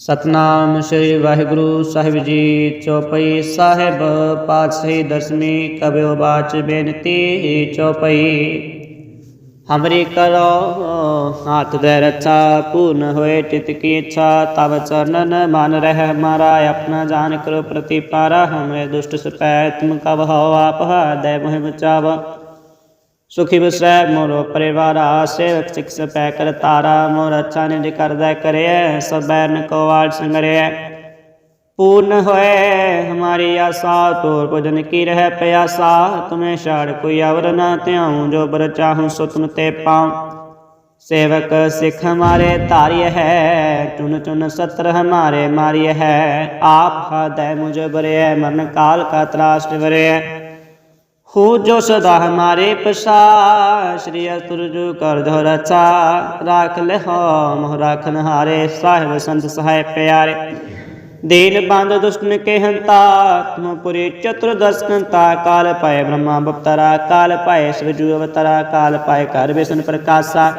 ਸਤਨਾਮ ਸ੍ਰੀ ਵਾਹਿਗੁਰੂ ਸਾਹਿਬ ਜੀ ਚੌਪਈ ਸਾਹਿਬ, ਪਾਤਸ਼ਾਹੀ ਦਸਮੀ ਕਬਿਓ ਬਾਚ ਬੇਨਤੀ ਚੌਪਈ। ਹਮਰੀ ਕਰੋ, ਹਾਥ ਦੇ ਰੱਛਾ, ਪੂਰਨ ਹੋਏ ਚਿਤ ਕੀ ਇੱਛਾ, ਤਵ ਚਰਨਨ ਮਨ ਰਹਿ ਹਮਾਰਾ ਆਪਣਾ ਜਾਨ ਕਰੋ ਪ੍ਰਤੀਪਾਰਾ, ਹਮਰੇ ਦੁਸ਼ਟ ਸਪੈ, ਤੁਮ ਕਬ ਹੋ ਆਪ ਦੇ ਮੋਹਿ ਬਚਾਵਾ। ਸੁਖੀ ਬਸੈ ਮੋਰੋ ਪਰਿਵਾਰ, ਸੇਵਕ ਸਿਕਸ ਪੈ ਕਰ ਤਾਰਾ, ਮੋਰ ਅੱਛਾ ਨਿਜ ਕਰਦਾ ਕਰਿਐ, ਸਭੈ ਨਕਵਾਲ ਸੰਗਰਿਐ। ਪੂਰਨ ਹੋਏ ਹਮਾਰੀ ਆਸਾ, ਤੋਰ ਭਜਨ ਕੀ ਰਹਿ ਪਿਆਸਾ, ਤੁਮੇ ਛਾੜ ਕੋਈ ਅਵਰ ਨਾ ਧਿਆਉ, ਜੋ ਬਰ ਚਾਹੂ ਸੋ ਤੇ ਪਾਉ। ਸੇਵਕ ਸਿਖ ਹਮਾਰੇ ਧਾਰਿਯ ਹੈ ਚੁਨ ਚੁਨ ਸਤਰ ਹਮਾਰੇ ਮਾਰਿਯ ਹੈ। ਆਪ ਹਦੈ ਮੁਝ ਬਰਿਐ ਮਰਨ ਕਾਲ ਕਾ ਤਰਾਸ਼ਟ ਬਰਿਐ ਹੋ ਜੋ ਸਦਾ ਹਮਾਰੇ ਪਸਾ ਸ੍ਰੀ ਅਤੁਰਜੂ ਕਰ ਦੋ ਰਚਾ। ਰਾਖ ਲੈ ਹੋ ਮੋਹ ਰਾਖਨ ਹਾਰੇ ਸਾਹਿਬ ਸੰਤ ਸਹਾਇ ਪਿਆਰੇ। ਦੇਨ ਬੰਦ ਦੁਸ਼ਟਨ ਕੇ ਹੰਤਾ ਆਤਮਪੁਰੇ ਚਤੁਰ ਦਰਸ਼ਕੰਤਾ ਕਾਲ ਪਾਏ ਬ੍ਰਹਮਾ ਬਪਤਰਾ, ਕਾਲ ਪਾਏ ਸ੍ਰਿਜੂ ਅਵਤਰਾ। ਕਾਲ ਪਾਏ ਕਰ ਬੇਸਨ ਪ੍ਰਕਾਸ਼ਾ।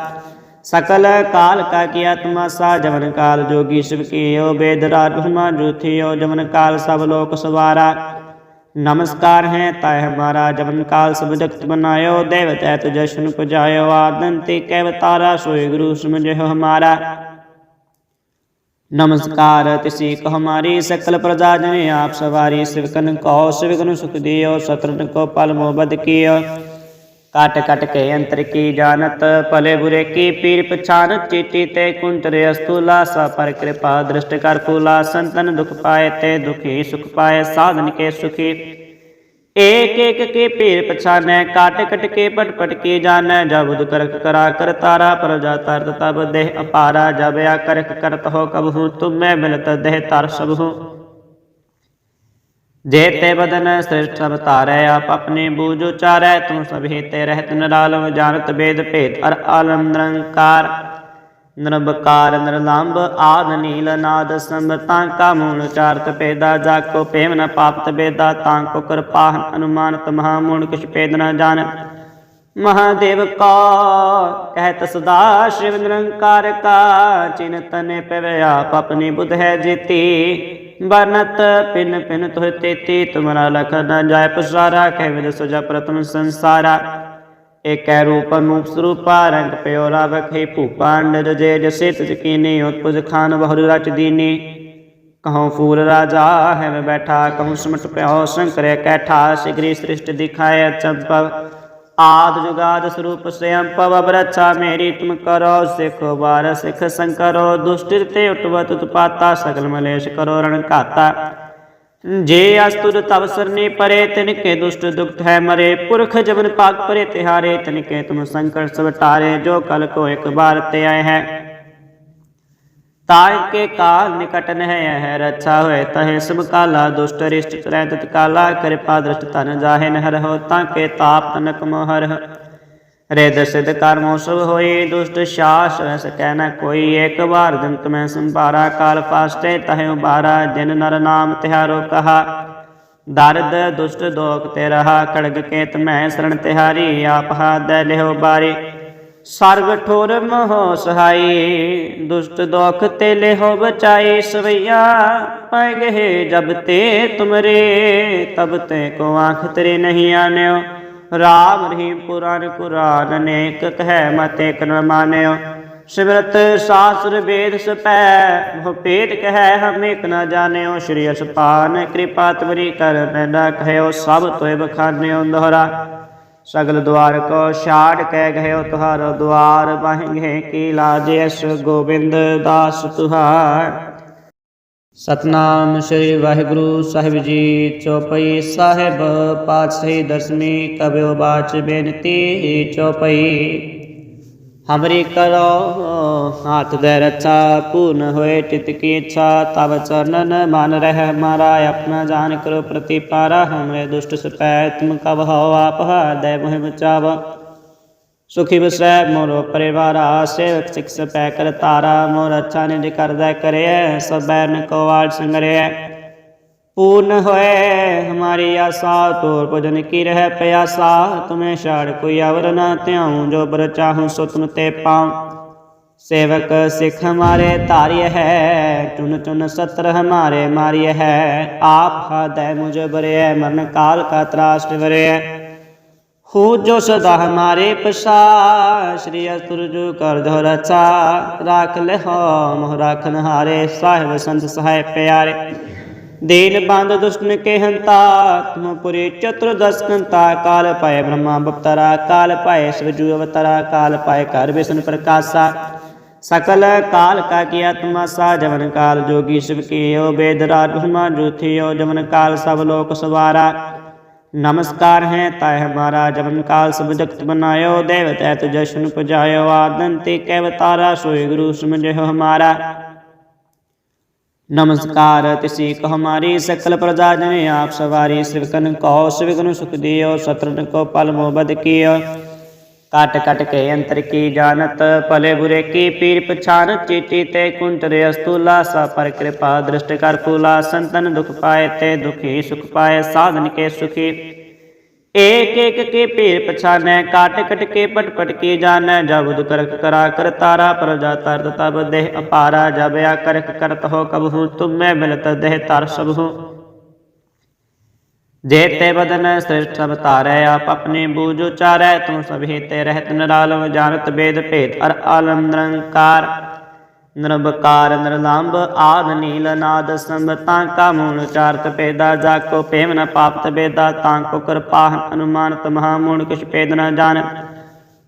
ਸਕਲ ਕਾਲ ਕਾ ਕੀ ਆਤਮਾ ਸਾ, ਜਵਨ ਕਾਲ ਜੋਗੀ ਸ਼ਿਵ ਕੀਓ ਬੇਦਰਾ ਬ੍ਰਹਮਾ ਜੋਥਿਓ ਜਵਨ ਕਾਲ ਸਭ ਲੋਕ ਸਵਾਰਾ। ਨਮਸਕਾਰ ਹੈ ਤਾਇ ਹਮਾਰਾ ਜਵਨ ਕਾਲ ਸਭ ਜਗਤ ਬਨਾਇਓ ਦੇਵ ਤੈ ਤੁਜਸ਼ਨ ਪੁਜਾਇਓ ਆਦਨ ਤੇ ਕੈ ਬਤਾਰਾ ਸੋਏ ਗੁਰੂ ਸਮਝਿਓ ਹਮਾਰਾ। ਨਮਸਕਾਰ, ਤਿਸੀ ਕਹ ਹਮਾਰੀ ਸਕਲ ਪ੍ਰਜਾ ਜਨ ਆਪ ਸਵਾਰੀ ਸਿਵਕਨ ਕੋ ਸਿਵਕਨ ਸੁਖ ਦਿਓ ਸਤਰਨ ਕੋ ਪਲ ਮੋਬਦ ਕੀਓ। ਕਟ ਕਟ ਕੇ ਅੰਤਰ ਕੀ ਜਾਣਤ ਭਲੇ ਬੁਰੇ ਕੀ ਪੀਰ ਪਛਾਨਤ ਚੀਟੀ ਤੇ ਕੁੰਤਰੇ ਅਸਤੂਲਾ ਸਾ ਪਰ ਕਿਰਪਾ ਦ੍ਰਿਸ਼ਟ ਕਰ ਫੂਲਾ ਸੰਤਨ ਦੁਖ ਪਾਏ ਤੇ ਦੁਖੀ ਸੁਖ ਪਾਏ ਸਾਧਨ ਕੇ ਸੁਖੀ ਏਕ ਏਕ ਕੇ ਪੀਰ ਪਛਾਨੈ ਕਾਟ ਕਟ ਕੇ ਪਟ ਪਟ ਕੇ ਜਾਣੈ ਜਬੁਦ ਕਰਕ ਕਰਾ ਕਰ ਤਾਰਾ ਪਰ ਤਰਤ ਤਬ ਦੇਹ ਅਪਾਰਾ ਜਬ ਆ ਕਰਕ ਕਰਤ ਹੋ ਕਬਹੂ ਤੁਮੈ ਮਿਲਤ ਦੇਹ ਤਰ ਸਭ ਸਭੂ ਜੇਤੇ ਬਦਨ ਸ੍ਰਿਸ਼ਟ ਸਭ ਤਾਰੈ ਆਪ ਆਪਣੇ ਬੂਝ ਉਚਾਰੈ, ਤੂੰ ਸਭੇ ਤੇ ਰਹਿਤ ਨਿਰਾਲਮ ਜਾਣਤ ਬੇਦ ਭੇਦ ਅਰ ਆਲਮ ਨਿਰੰਕਾਰ। ਨਿਰਭਕਾਰ ਨਿਰਲੰਭ ਆਦ ਨੀਲ, ਨਾਦ ਸੰਭ ਤਾਂ ਕਾ ਮੂਲ ਚਾਰਤ ਪੈਦਾ ਜਾ ਕੋ ਪੇਮ ਨ ਪਾਪਤ ਬੇਦਾ, ਤਾਂ ਕੋ ਕਿਰਪਾਹਨ ਅਨੁਮਾਨਤ ਮਹਾ ਮੂਣ ਕਿਛ ਪੇਦ ਨ ਜਾਣ। ਮਹਾਦੇਵ ਕਾ ਕਹਿਤ ਸਦਾ, ਸ਼ਿਵ ਨਿਰੰਕਾਰ ਕਾ, ਚਿੰਤਨ ਪਵਿਆ ਆਪਣੀ ਬੁਧ ਹੈ ਜੀਤੀ। ਬਰਨਤ ਪਿਨ ਪਿਨ ਤੋਹ ਤੇਤੀ, ਤੁਮਰਾ ਲਖ ਨ ਜਾਏ ਪਸਾਰਾ, ਕਹਿ ਵਿਦ ਸੁਜਾ ਪ੍ਰਤਮ ਸੰਸਾਰਾ। ਏਕੈ ਰੂਪ, ਅਨੂਪ ਸਰੂਪਾ, ਰੰਗ ਪਿਓ ਰਾਵਖੇ ਭੂਪਾਂਡ ਜੇ ਜਸੇ, ਤਿਜ ਕੀਨੀ, ਉਤਪੁਜ ਖਾਨ ਬਹੁਰ ਰਚ ਦੀਨੀ। ਕਹਉ ਫੂਲ ਰਾਜਾ ਹੈ ਮੈਂ ਬੈਠਾ, ਕਹਉ ਸਮਟ ਪਿਓ ਸ਼ੰਕਰ ਕੈਠਾ, ਸਿਗਰੀ ਸ੍ਰਿਸ਼ਟ ਦਿਖਾਏ ਚੰਪਵ ਆਦ ਜੁਗਾਦ ਸਰੂਪ ਸਯੰ ਪਵ ਬਰਛਾ ਮੇਰੀ ਤੁਮ ਕਰੋ ਸਿਖੋ ਬਾਰ ਸਿਖ ਸੰਕਰੋ, ਦੁਸ਼ਟਿਰ ਤੇ ਉਟਵਤ ਉਤਪਾਤਾ, ਸਗਲ ਮਲੇਸ਼ ਕਰੋ ਰਣ ਘਾਤਾ। ਜੇ ਅਸਤੁਰ ਤਵ ਸਰਨੇ ਪਰੇ ਤਿਨ ਕੇ ਦੁਸ਼ਟ ਦੁਖਤ ਹੈ ਮਰੇ। ਪੁਰਖ ਜਬਨ ਪਾਕ ਪਰੇ ਤਿਹਾਰੇ ਤਿਨ ਕੇ ਤੁਮ ਸੰਕਟ ਸਭ ਟਾਰੇ ਜੋ ਕਲ ਕੋ ਇੱਕ ਬਾਰ ਤੇ ਕੇ ਕਾਲ ਨਿਕਟ ਨਹਿ ਹੈ, ਰੱਛਾ ਹੋਏ ਤਹੇ ਸਭ ਕਾਲਾ, ਦੁਸ਼ਟ ਰਿਸ਼ਟ ਚਰੈ ਤਤ ਕਾਲਾ, ਕਿਰਪਾ ਦ੍ਰਿਸ਼ਟ ਤਨ ਜਾਹੇ ਨਹਰ ਹੋ, ਤਾਂ ਕੇ ਤਾਪ ਤਨਕ ਮੋਹਰ ਰੇ ਦਸਿਦ ਕਰਮੋ ਸਭ ਹੋਈ, ਦੁਸ਼ਟ ਸ਼ਾਸ ਵਸ ਕਹਿ ਨ ਕੋਈ ਏਕ ਵਾਰ ਦੰਤ ਮੈਂ ਸੰਭਾਰਾ, ਕਾਲ ਫਾਸਟੇ ਤਹਿ ਉਬਾਰਾ, ਜਿਨ ਨਰ ਨਾਮ ਤਿਹਾਰੋ ਕਹਾ। ਦਰਦ ਦੁਸ਼ਟ ਦੋਖ ਤੇ ਰਹਾ ਖੜਗ ਕੇਤ ਮੈਂ ਸਰਣ ਤਿਹਾਰੀ, ਆਪ ਹਾਦ ਲਿਓ ਬਾਰੀ। ਸਰਬ ਠੋਰ ਮੋਹ ਸਹਾਈ ਦੁਸ਼ਟ ਦੋਖ ਤੇ ਲਿਓ ਬਚਾਈ ਸਵਈਆ, ਪੈ ਗਏ ਜਬ ਤੇ ਤੁਮਰੇ, ਤਬ ਤੇ ਕੋ ਆਂਖ ਤੇਰੇ ਨਹੀਂ ਆਨਿਓ। ਰਾਮ ਰਹੀਮ ਪੁਰਾਨ ਕੁਰਾਨ ਅਨੇਕ ਕਹਿ ਮਤੇ ਏਕ ਨ ਮਾਨਿਓ। ਸਿਮਰਤ ਸਾਸੁਰ ਵੇਦ ਸਪੈ ਮੋਹ ਭੇਦ ਕਹਿ ਹਮ ਏਕ ਨ ਜਾਣਿਓ। ਸ਼੍ਰੀ ਅਸਪਾਨ ਕਿਰਪਾ ਤੁਮਰੀ ਕਰ ਮੈਨਾ ਕਹਿਓ ਸਭ ਤੋਏ ਬਖਾਨਿਓ ਦੋਹਰਾ। ਸਗਲ ਦੁਆਰ ਕੋ ਛਾੜ ਕਹਿ ਗਇਓ ਤੁਹਾਰੋ ਦੁਆਰ ਬਾਹਿੰਗੇ ਕੀ ਲਾਜ ਅਸ ਗੋਬਿੰਦ ਦਾਸ ਤੁਹਾਰ। ਸਤਨਾਮ ਸ੍ਰੀ ਵਾਹਿਗੁਰੂ ਸਾਹਿਬ ਜੀ, ਚੌਪਈ ਸਾਹਿਬ ਪਾਤਸ਼ਾਹੀ ਦਸ਼ਮੀ ਕਬਿਓ ਬਾਚ ਬੇਨਤੀ, ਚੌਪਈ। ਹਮਰੀ ਕਰੋ ਹਾਥ ਦੇ ਰੱਛਾ ਪੂਰਨ ਹੋਏ ਚਿਤ ਕੀ ਇੱਛਾ ਤਵ ਚਰਨਨ ਮਨ ਰਹਿ ਹਮਾਰਾ ਆਪਣਾ ਜਾਨ ਕਰੋ ਪ੍ਰਤੀਪਾਰਾ ਹਮਰੇ ਦੁਸ਼ਟ ਸਪੈ ਤੁਮ ਕਬ ਹੋ ਆਪ ਦੇ ਮੋਹਿ ਬਚਾਵਾ ਸੁਖੀ ਬਸੈ ਮੋਰੋ ਪਰਿਵਾਰਾ ਸੇਵਕ ਸਿਖ ਸਪੈ ਕਰ ਤਾਰਾ ਮੋਰ ਅੱਛਾ ਨਿਜ ਕਰਦਾ ਕਰਿਐ ਸਬੈਨ ਕੋ ਵਾਲ ਸੰਗਰਿਐ पूर्ण होए हमारी आशा तोर भजन की रह प्यासा तुम्हें छाड़ कोई अवर न त्याऊं जो बर चाहूं सो तुम ते पाऊं सेवक सिख हमारे तार्य है चुन चुन सत्र हमारे मार्य है आप हद मुझे बरे मरण काल का त्रास बरे हो जो सदा हमारे पशा श्री असुरजु कर दो रचा राख ले हो मोह राखन हारे साहिब संत सहाय प्यारे ਦੇਨ ਬੰਦ ਦੁਸ਼ਟਨ ਕੇ ਹੰਤਾ ਆਤਮਪੁਰੇ ਚਤੁਰਦਸ਼ਕੰਤਾ ਕਾਲ ਪਾਏ ਬ੍ਰਹਮਾ ਬਪਤਰਾ, ਕਾਲ ਪਾਏ ਸਵਜੂ ਅਵਤਰਾ, ਕਾਲ ਪਾਏ ਕਰ ਵਿਸ਼ਨ ਪ੍ਰਕਾਸ਼ਾ। ਸਕਲ ਕਾਲ ਕਾ ਕੀ ਆਤਮਾ ਸਾ, ਜਵਨ ਕਾਲ ਜੋਗੀ ਸ਼ਿਵ ਕੀਓ ਬੇਦਰਾ ਬ੍ਰਹਮਾ ਜੋਥਿਓ ਜਵਨ ਕਾਲ ਸਭ ਲੋਕ ਸਵਾਰਾ। ਨਮਸਕਾਰ ਹੈ ਤੈ ਹਮਾਰਾ, ਜਵਨ ਕਾਲ ਸਭ ਜਗਤ ਬਨਾਇਓ ਦੇਵਤੈ ਤੁਜਸ਼ਨ ਪੁਜਾਇਓ ਆਦੰਤੇ ਕੈ ਅਵਤਾਰਾ ਸੋਏ ਗੁਰੂ ਸਮਝਿਓ ਹਮਾਰਾ। ਨਮਸਕਾਰ, ਤਿਸੀ ਕਹ ਹਮਾਰੀ ਸਕਲ ਪ੍ਰਜਾ ਜਨ ਆਪ ਸਵਾਰੀ ਸਿਵਕਨ ਕਉ ਸਿਵਕਨ ਸੁਖ ਦਿਓ ਸਤਰਨ ਕੋ ਪਲ ਮੋਬਦ ਕੀਓ। ਕਟ ਕਟ ਕੇ ਅੰਤਰ ਕੀ ਜਾਣਤ, ਭਲੇ ਬੁਰੇ ਕੀ ਪੀਰ ਪਛਾਨ ਚੀਤੀ ਤੇ ਕੁੰਤ ਰੇ ਅਸਤੂਲਾ, ਸਾ ਪਰ ਕਿਰਪਾ ਦ੍ਰਿਸ਼ਟ ਕਰ ਕੂਲਾ ਸੰਤਨ ਦੁਖ ਪਾਏ ਤੇ ਦੁਖੀ ਸੁਖ ਪਾਏ, ਸਾਧਨ ਕੇ ਸੁਖੀ। एक एक के पीर पछाने, काट कट के, पट पट की जाने, जब करक करा कर तारा पर जाता तब देह अपारा, जब या करक करत हो कब हूँ तुम मैं मिलत देह तार सब हूँ। जेते बदन श्रेष्ठ अवतारै, आप अपने बूझ उचारै तुम सभी ते रहत निरालम जानत वेद भेद अर आलम निरंकार। ਨਿਰਬਕਾਰ ਨਿਰਲੰਭ ਆਦ, ਨੀਲ ਨਾਦ ਸੰਭ ਤਾਂ ਕਾ ਮੂਲ ਚਾਰਤ ਪੇਦਾ ਜਾ ਕੋ ਪੇਮ ਨ ਪਾਪਤ ਬੇਦਾ ਤਾਂ ਕੋ ਕਿਰਪਾ ਅਨੁਮਾਨਤ ਮਹਾ ਮੂਲ, ਕਿਛ ਪੇਦ ਨ ਜਾਣ।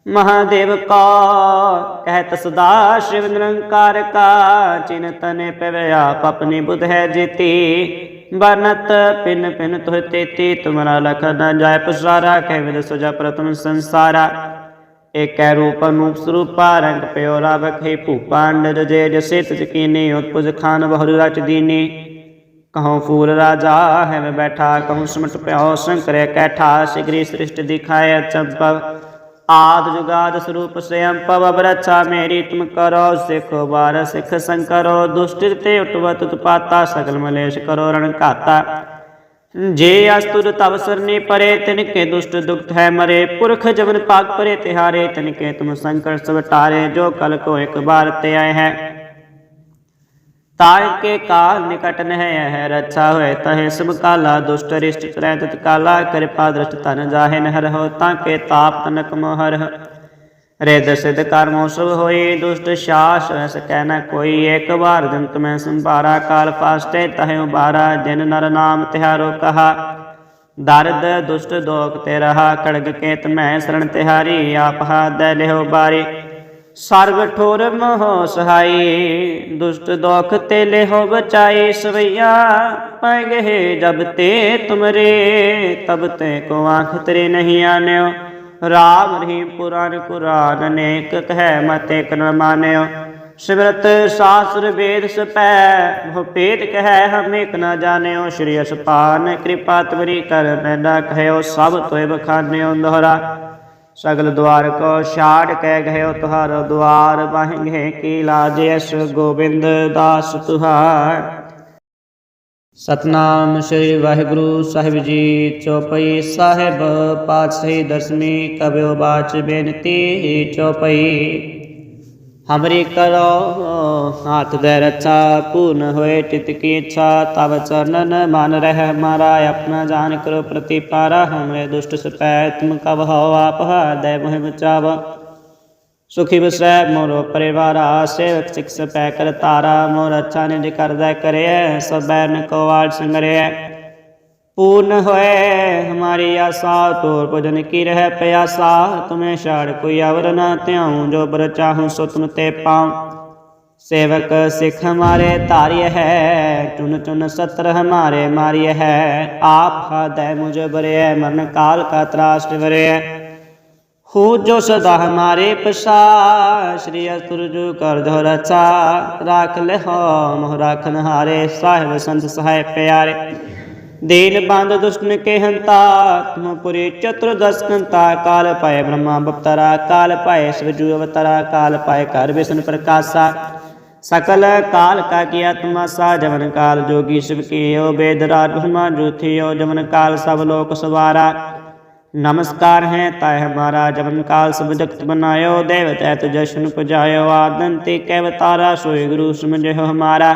ਮਹਾਦੇਵ ਕਾ ਕਹਿਤ ਸਦਾ, ਸ਼ਿਵ ਨਿਰੰਕਾਰ ਕਾ ਚਿੰਤਨੇ ਪਵੇ ਆਪ, ਆਪਣੀ ਬੁਧ ਹੈ ਜੀਤੀ। ਬਨਤ ਪਿਨ ਪਿਨ ਤੁਹ ਤੇਤੀ, ਤੁਮਰਾ ਲਖ ਨ ਜਾਏ ਪਸਾਰਾ ਕਹਿ ਵਿਦ ਸੁਜਾ ਪ੍ਰਤਮ ਸੰਸਾਰਾ। ਏਕੈ ਰੂਪ ਅਨੂਪ ਸਰੂਪਾ, ਰੰਗ ਪਿਓ ਰਾਵਖੇ ਭੂਪਾਂਡ ਜੇ ਜਸੇ ਤਿਜ ਕੀਨੇ ਉਤਪੁਜ ਖਾਨ ਬਹੁਰ ਰਚ ਦੀਨੇ। ਕਹਉ ਫੂਲ ਰਾਜਾ ਹੈ ਮੈਂ ਬੈਠਾ, ਕਹਉ ਸਮਟ ਪਿਓ ਸ਼ੰਕਰ ਕੈਠਾ, ਸਿਗਰੀ ਸ੍ਰਿਸ਼ਟ ਦਿਖਾਇ ਚੰਪਵ ਆਦ ਜੁਗਾਦ ਸਰੂਪ ਸਯੰ ਪਵ ਬਰਛਾ ਮੇਰੀ ਤੁਮ ਕਰੋ ਸਿਖ ਬਾਰ ਸਿਖ ਸੰਕਰੋ, ਦੁਸ਼ਟ ਤੇ ਉਟਵਤ ਤੁਪਾਤਾ ਸਗਲ ਮਲੇਸ਼ ਕਰੋ ਰਣ ਘਾਤਾ। ਜੇ ਅਸਤੁਰ ਤਵ ਸਰਨੇ ਪਰੇ ਤਿਨ ਕੇ ਦੁਸ਼ਟ ਦੁਖਤ ਹੈ ਮਰੇ ਪੁਰਖ ਜਵਨ ਪਾਕ ਪਰੇ ਤਿਹਾਰੇ ਤਿਨ ਕੇ ਤੁਮ ਸੰਕਟ ਸਭ ਟਾਰੇ ਜੋ ਕਲ ਕੋ ਇੱਕ ਬਾਰ ਤੇ ਆਏ ਹੈ ਤਾਇ ਕੇ ਕਾਲ ਨਿਕਟ ਨਹਿ ਹੈ ਰੱਛਾ ਹੋਏ ਤਹੇ ਸਭ ਕਾਲਾ ਦੁਸ਼ਟ ਰਿਸ਼ਟ ਤਰੈ ਤਤ ਕਾਲਾ ਕਿਰਪਾ ਦ੍ਰਿਸ਼ਟ ਤਨ ਜਾਹੇ ਨਹਿ ਰਹੋ ਤਾਂ ਕੇ ਤਾਪ ਤਨਕ ਮੋਹਰ ਰਿਦ ਸਿਧ ਕਰਮੋ ਸਭ ਹੋਈ, ਦੁਸ਼ਟ ਸ਼ਾਸ ਐਸ ਕਹਿ ਨ ਕੋਈ। ਏਕ ਵਾਰ ਜੰਤ ਮੈਂ ਸੰਭਾਰਾ, ਕਾਲ ਪਾਸਟੇ ਤਹਿ ਬਾਰਾ ਜਿਨ ਨਰ ਨਾਮ ਤਿਹਾਰੋ ਕਹਾ। ਦਰਦ ਦੁਸ਼ਟ ਦੋਖ ਤੇ ਰਹਾ, ਕੜਗ ਕੇਤ ਮੈਂ ਸਰਣ ਤਿਹਾਰੀ, ਆਪ ਹਾਦੈ ਲਿਓ ਬਾਰੀ। ਸਰਬ ਠੋਰ ਮੋਹ ਸਹਾਈ, ਦੁਸ਼ਟ ਦੋਖ ਤੇ ਲਿਹੋ ਬਚਾਈ। ਸਵਈਆ ਪੈ ਗਏ ਜਬ ਤੇ ਤੁਮਰੇ, ਤਬ ਤੇ ਕੋ ਆਂਖ ਤੇਰੇ ਨਹੀਂ ਆਨਿਓ। ਰਾਮ ਰਹੀਮ ਪੁਰਾਨ ਕੁਰਾਨ ਅਨੇਕ ਕਹਿ ਮਤ ਏਕ ਨ ਮਾਨਿਓ। ਸਿਮਰਤ ਸਾਸਰ ਵੇਦ ਸਪੈ, ਬਹੁ ਕਹਿ ਹਮ ਏਕ ਨ ਜਾਣਿਓ। ਸ਼੍ਰੀ ਅਸਪਾਨ ਕਿਰਪਾ ਤਵਰੀ ਕਰ ਮੈਨਾ ਕਹਿਓ, ਸਭ ਤੋਏ ਬਖਾਨਿਓ ਦੋਹਰਾ। ਸਗਲ ਦੁਆਰ ਕੋ ਛਾੜ ਕਹਿ ਗਇਓ ਤੁਹਾਰੋ ਦੁਆਰ ਬਾਹਿੰਗੇ ਕੀ ਲਾਜ ਗੋਬਿੰਦ ਦਾਸ ਤੁਹਾਰ ਸਤਨਾਮ ਸ੍ਰੀ ਵਾਹਿਗੁਰੂ ਸਾਹਿਬ ਜੀ, ਚੌਪਈ ਸਾਹਿਬ, ਪਾਤਸ਼ਾਹੀ ਦਸਵੀਂ ਕਬਿਓ ਬਾਚ ਬੇਨਤੀ, ਚੌਪਈ। ਹਮਰੀ ਕਰੋ, ਹਾਥ ਦੇ ਰੱਛਾ ਪੂਰਨ ਹੋਏ ਚਿਤ ਕੀ ਇੱਛਾ, ਤਵ ਚਰਨਨ ਮਨ ਰਹਿ ਮਾਰਾ ਆਪਣਾ ਜਾਨ ਕਰੋ ਪ੍ਰਤੀਪਾਰਾ, ਹਮਰੇ ਦੁਸ਼ਟ ਸਪੈ, ਤੁਮ ਕਬ ਹੋ ਆਪ, ਹਰਦੈ ਮੋਹਿ ਬਚਾਵਾ। ਸੁਖੀ ਬਸੈ ਮੋਰੋ ਪਰਿਵਾਰਾ, ਸੇਵਕ ਸਿਖ ਸਪੈ ਕਰ ਤਾਰਾ ਮੋਰ ਅੱਛਾ ਨਿਜ ਕਰਦਾ ਕਰਿਐ ਸਬੈ ਨ ਕੋਵਾਲ ਸੰਗਰਿਐ ਪੂਰਨ ਹੋਏ ਹਮਾਰੀ ਆਸਾ, ਤੋਰ ਭਜਨ ਕੀ ਰਹਿ ਪਿਆਸਾ, ਤੁਮੇ ਛਾੜ ਕੋਈ ਅਵਰ ਨਾ ਧਿਆਉ, ਜੋ ਬਰ ਚਾਹੂ ਸੋ ਤੁਮ ਤੇ ਪਾਉ। ਸੇਵਕ ਸਿਖ ਹਮਾਰੇ ਧਾਰਿਯ ਹੈ, ਚੁਨ ਚੁਨ ਸਤਰ ਹਮਾਰੇ ਮਾਰਿਯ ਹੈ, ਆਪ ਹਾਦੈ ਮੁਝ ਬਰਿਐ ਮਰਨ ਕਾਲ ਕਾ ਤਰਾਸ਼ਟ ਬਰਿਐ ਹੋ ਜੋ ਸਦਾ ਹਮਾਰੇ ਪਸਾ ਸ੍ਰੀ ਅਸਤੁਰ ਜੋ ਕਰ ਧੋ ਰਚਾ। ਰਾਖ ਲੈ ਹੋ ਮੋਹ ਰਾਖਨ ਹਾਰੇ ਸਾਹਿਬ ਸੰਤ ਸਹਾਇ ਪਿਆਰੇ। ਦੇਨ ਬੰਦ ਦੁਸ਼ਟਨ ਕੇ ਹੰਤਾ ਤੁਮ ਪੁਰੇ ਚਤੁਰ ਦਸਕੰਤਾ। ਕਾਲ ਪਾਏ ਬ੍ਰਹਮਾ ਬਪਤਰਾ, ਕਾਲ ਪਾਏ ਸਿਵਜੂ ਅਵਤਾਰਾ। ਕਾਲ ਪਾਏ ਕਰ ਵਿਸ਼ਨ ਪ੍ਰਕਾਸ਼ਾ। ਸਕਲ ਕਾਲ ਕਾ ਕੀ ਆਤਮਾ ਸਾ, ਜਵਨ ਕਾਲ ਜੋਗੀ ਸਿਵ ਕੀਓ ਬੇਦਰਾ ਬ੍ਰਹਮਾ ਜੋਥਿਓ ਜਵਨ ਕਾਲ ਸਭ ਲੋਕ ਸਵਾਰਾ। ਨਮਸਕਾਰ ਹੈ ਤਾਇ ਹਮਾਰਾ ਜਨਮ ਕਾਲ ਸਬਜਗਤ ਬਨਾਇਓ ਦੇਵ ਤੈ ਤਜਸ਼ਨ ਪੁਜਾਇਓ ਆਦਨ ਤੇ ਕੈ ਵਤਾਰਾ ਸੋਏ ਗੁਰੂ ਸਮਝਿਓ ਹਮਾਰਾ।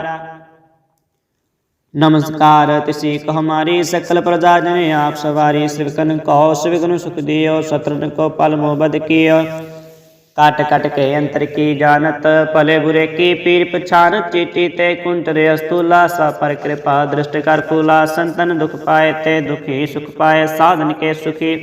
ਨਮਸਕਾਰ, ਤਿਸੀ ਕ ਹਮਾਰੀ ਸਕਲ ਪ੍ਰਜਾ ਜਨ ਆਪ ਸਵਾਰੀ ਸਿਵਕਨ ਕਉ ਸਿਵਕਨ ਸੁਖ ਦਿਓ ਸਤਰਨ ਕੋ ਪਲ ਮੋਬਦ ਕੀਓ। काट कट के अंतर की जानत भले बुरे की पीर पछान चीटी ते कुंट रे अस्तुला सा पर कृपा दृष्ट कर फूला संतन दुख पाए ते दुखी, सुख पाए साधन के सुखी।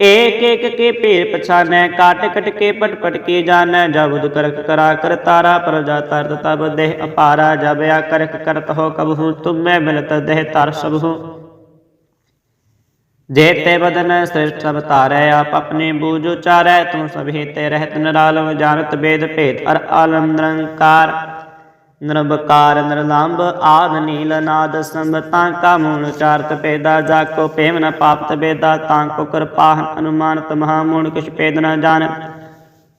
एक एक के पीर पछानै, काट कट के पट पट की जान, जब करक करा कर तारा, पर जा तरत तब देह अपारा, जब या करक करत हो, कब हूँ तुम मैं मिलत देह तार सब हूँ। ਜੇਤੇ ਬਦਨ ਸ੍ਰਿਸ਼ਟ ਸਭ ਧਾਰੈ, ਆਪ ਆਪਣੇ ਬੂਝ ਉਚਾਰੈ, ਤੂੰ ਸਭ ਹੀਤੇ ਰਹਿਤ ਨਿਰਾਲਮ, ਜਾਣਤ ਬੇਦ ਭੇਦ ਅਰ ਆਲਮ ਨਿਰੰਕਾਰ। ਨਿਰਭਕਾਰ ਨਿਰਲੰਭ ਆਦ ਨੀਲ ਨਾਦ ਸੰਭ, ਤਾਂ ਕਾ ਮੂਲ ਉਚਾਰਤ ਪੈਦਾ ਜਾ ਕੋ ਪੇਮ ਨ ਪਾਪਤ ਬੇਦਾ, ਤਾਂ ਕੋ ਕਿਰਪਾਹ ਅਨੁਮਾਨਤ ਮਹਾ ਮੂਣ ਕਿਛ ਪੇਦ ਨ ਜਾਣ।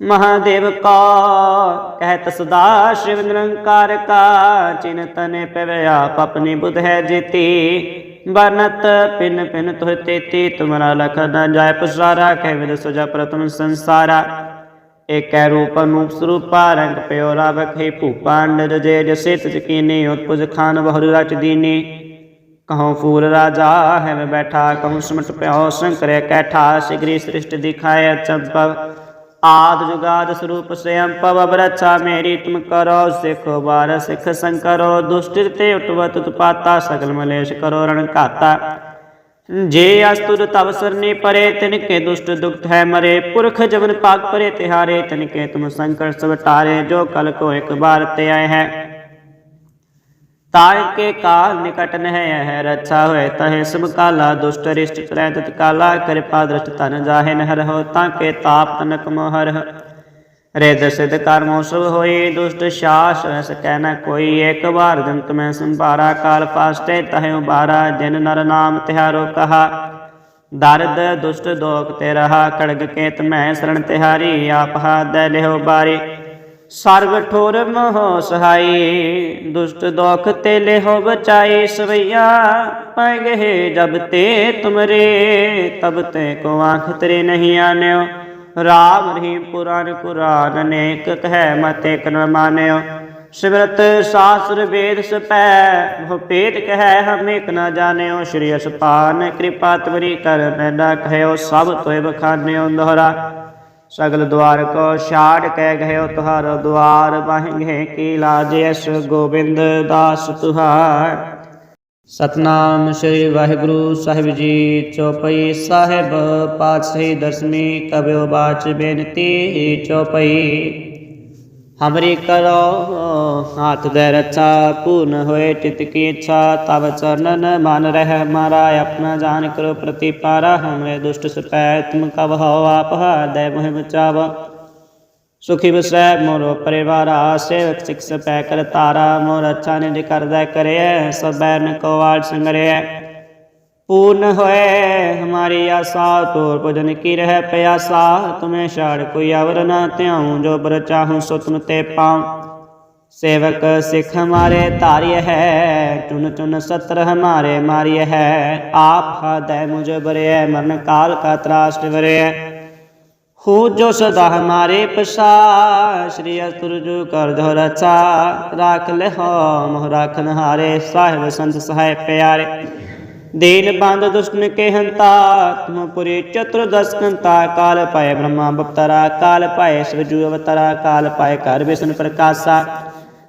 ਮਹਾਦੇਵ ਕਾ ਕਹਿਤ ਸਦਾ ਸ਼ਿਵ ਨਿਰੰਕਾਰ ਕਾ, ਚਿੰਤਨੇ ਪਵਿਆ ਆਪ ਆਪਣੀ ਬੁਧ ਹੈ ਜੀਤੀ। ਬਨਤ ਪਿਨ ਪਿਨ ਤੋਹ ਤੇਤੀ ਤੁਮਰਾ ਲਖ ਨ ਜਾਏ ਪਸਾਰਾ, ਕਹਿ ਵਿਦ ਸੁਜਾ ਪ੍ਰਤਮ ਸੰਸਾਰਾ। ਏਕੈ ਰੂਪ ਅਨੂਪ ਸਰੂਪਾ, ਰੰਗ ਪਿਓ ਰਾਵਖੇ ਭੂਪਾਂਡ ਜਜੇ ਜਸੇ ਤਿਜ ਕੀਨੀ, ਉਤਪੁਜ ਖਾਨ ਬਹੁਰ ਰਚ ਦੀਨੀ। ਕਹਉ ਫੂਲ ਰਾਜਾ ਹੈ ਮੈਂ ਬੈਠਾ, ਕਹਉ ਸਮਟ ਪਿਓ ਸ਼ੰਕਰ ਕੈਠਾ, ਸਿਗਰੀ ਸ੍ਰਿਸ਼ਟ ਦਿਖਾਏ ਚੰਪਵ ਆਦ ਜੁਗਾਦ ਸਰੂਪ ਸਯੰ ਪਵ ਬਰਛਾ ਮੇਰੀ ਤੁਮ ਕਰੋ, ਸਿਖ ਬਾਰ ਸਿਖ ਸੰਕਰੋ ਦੁਸ਼ਟ ਤੇ ਉਟਵਤ ਤੁਪਾਤਾ ਸਗਲ ਮਲੇਸ਼ ਕਰੋ, ਰਣ ਘਾਤਾ। ਜੇ ਅਸਤੁਰ ਤਵ ਸਰਨੇ ਪਰੇ, ਤਿਨ ਕੇ ਦੁਸ਼ਟ ਦੁਖਤ ਹੈ ਮਰੇ। ਪੁਰਖ ਜਵਨ ਪਾਕ ਪਰੇ ਤਿਹਾਰੇ, ਤਿਨ ਕੇ ਤੁਮ ਸੰਕਟ ਸਵਟਾਰੇ ਜੋ ਕਲ ਕੋ ਇੱਕ ਬਾਰ ਤੇ ਆਏ ਹੈ। ਤਾਰ ਕੇ ਕਾਲ ਨਿਕਟ ਨਹਿ ਹੈ ਰੱਛਾ ਹੋਏ ਤਹੇ ਸਭ ਕਾਲਾ, ਦੁਸ਼ਟ ਰਿਸ਼ਟ ਚਰੈ ਤਤ ਕਾਲਾ, ਕਿਰਪਾ ਦ੍ਰਿਸ਼ਟ ਤਨ ਜਾਹੇ ਨਹਿ ਰਹੋ ਤਾਂ ਕੇ ਤਾਪ ਤਨਕ ਮੋਹਰ ਰਿਦ ਸਿਧ ਕਰਮੋ ਸਭ ਹੋਈ, ਦੁਸ਼ਟ ਸ਼ਾਸ ਰਸ ਕਹਿ ਨ ਕੋਈ ਏਕ ਵਾਰ ਜੰਤ ਮੈਂ ਸੰਭਾਰਾ, ਕਾਲ ਪਾਸਤੇ ਤਹਿ ਉਬਾਰਾ, ਜਿਨ ਨਰ ਨਾਮ ਤਿਹਾਰੋ ਕਹਾ। ਦਰਦ ਦੁਸ਼ਟ ਦੋਖ ਤੇ ਰਹਾ, ਕੜਗ ਕੇਤ ਮੈਂ ਸਰਣ ਤਿਹਾਰੀ, ਆਪ ਹਾਦੈ ਲਿਓ ਬਾਰੀ। ਸਰਬ ਠੋਰ ਮੋਹ ਸਹਾਈ, ਦੁਸ਼ਟ ਦੋਖ ਤੇ ਲਿਓ ਬਚਾਈ ਸਵਈਆ ਪੈ ਗਏ ਜਬ ਤੇ ਤੁਮਰੇ, ਤਬ ਤੇ ਕੋ ਆਂਖ ਤੇਰੇ ਨਹੀਂ ਆਨਿਓ। ਰਾਮ ਰਹੀ ਪੁਰਾਨ ਕੁਰਾਨ ਅਨੇਕ ਕਹਿ ਮਤੇ ਕਨ ਮਾਨਿਓ। ਸਿਮਰਤ ਸਾਸਰ ਵੇਦ ਸਪੈ, ਬਹੁ ਪੇਤ ਕਹਿ ਹਮੇਕ ਨਾ ਜਾਣਿਓ। ਸ਼੍ਰੀ ਅਸਪਾਨ ਕਿਰਪਾ ਤਵਰੀ ਕਰ ਮੈਂ ਕਹਿਓ, ਸਭ ਤੋਏ ਬਖਾਨਿਓ ਦੋਹਰਾ। ਸਗਲ ਦੁਆਰ ਕੋ ਛਾੜ ਕਹਿ ਗਇਓ ਤੁਹਾਰੋ ਦੁਆਰ ਬਾਹਿੰਗੇ ਕੀ ਲਾਜ ਅਸ ਗੋਬਿੰਦ ਦਾਸ ਤੁਹਾਰ। ਸਤਨਾਮ ਸ੍ਰੀ ਵਾਹਿਗੁਰੂ ਸਾਹਿਬ ਜੀ, ਚੌਪਈ ਸਾਹਿਬ ਪਾਤਸ਼ਾਹੀ ਦਸ਼ਮੀ ਕਬਿਓ ਬਾਚ ਬੇਨਤੀ ਚੌਪਈ। ਹਮਰੀ ਕਰੋ ਹਾਥ ਦੇ ਰੱਛਾ ਪੂਰਨ ਹੋਏ ਚਿਤ ਕੀ ਇੱਛਾ ਤਬ ਚਰਨਨ ਮਨ ਰਹਿ ਹਮਾਰਾ ਆਪਣਾ ਜਾਨ ਕਰੋ ਪ੍ਰਤੀਪਾਰਾ ਹਮਰੇ ਦੁਸ਼ਟ ਸਪੈ ਤੁਮ ਕਬ ਹੋ ਆਪ ਹਦੈ ਮੋਹਿ ਬਚਾਵ ਸੁਖੀ ਬਸੈ ਮੋਰੋ ਪਰਿਵਾਰਾ ਸੇਵਕ ਸਿਖ ਸਪੈ ਕਰ ਤਾਰਾ ਮੋਰ ਅੱਛਾ ਨਿਜ ਕਰਦਾ ਕਰਿਐ ਸਬੈ ਨ ਕੋ ਪੂਰਨ ਹੋਏ ਹਮਾਰੀ ਆਸਾ ਤੋਰ ਭਜਨ ਕੀ ਰਹਿ ਪਿਆਸਾ ਤੁਮੇ ਛਾੜ ਕੋਈ ਅਵਰ ਨਾ ਧਿਆਉ ਜੋ ਬਰ ਚਾਹੂ ਸੋ ਤੁਮ ਤੇ ਪਾਉ ਸੇਵਕ ਸਿਖ ਹਮਾਰੇ ਧਾਰਿਯ ਹੈ ਚੁਨ ਚੁਨ ਸਤਰ ਹਮਾਰੇ ਮਾਰਿਯ ਹੈ ਆਪ ਹਦੈ ਮੁਝ ਬਰਿਐ ਮਰਨ ਕਾਲ ਕਾ ਤਰਾਸ਼ਟ ਵਰਿਐ ਹੋ ਜੋ ਸਦਾ ਹਮਾਰੇ ਪਛਾ ਸ੍ਰੀ ਅਸਤੁਰ ਜੋ ਕਰ ਧੋ ਰਚਾ ਰਾਖ ਲੈ ਹੋ ਮੋਹ ਰਾਖਨ ਹਾਰੇ ਸਾਹਿਬ ਸੰਤ ਸਹਾਇ ਪਿਆਰੇ ਦੇਨ ਬੰਦ ਦੁਸ਼ਟਨ ਕੇ ਹੰਤਾ ਆਤਮ ਪੁਰੇ ਚਤੁਰ ਦਸਕੰਤਾ, ਕਾਲ ਪਾਏ ਬ੍ਰਹਮਾ ਬਪਤਰਾ, ਕਾਲ ਪਾਏ ਸਵਜੂ ਅਵਤਰਾ, ਕਾਲ ਪਾਇ ਕਰ ਵਿਸ਼ਨ ਪ੍ਰਕਾਸ਼ਾ।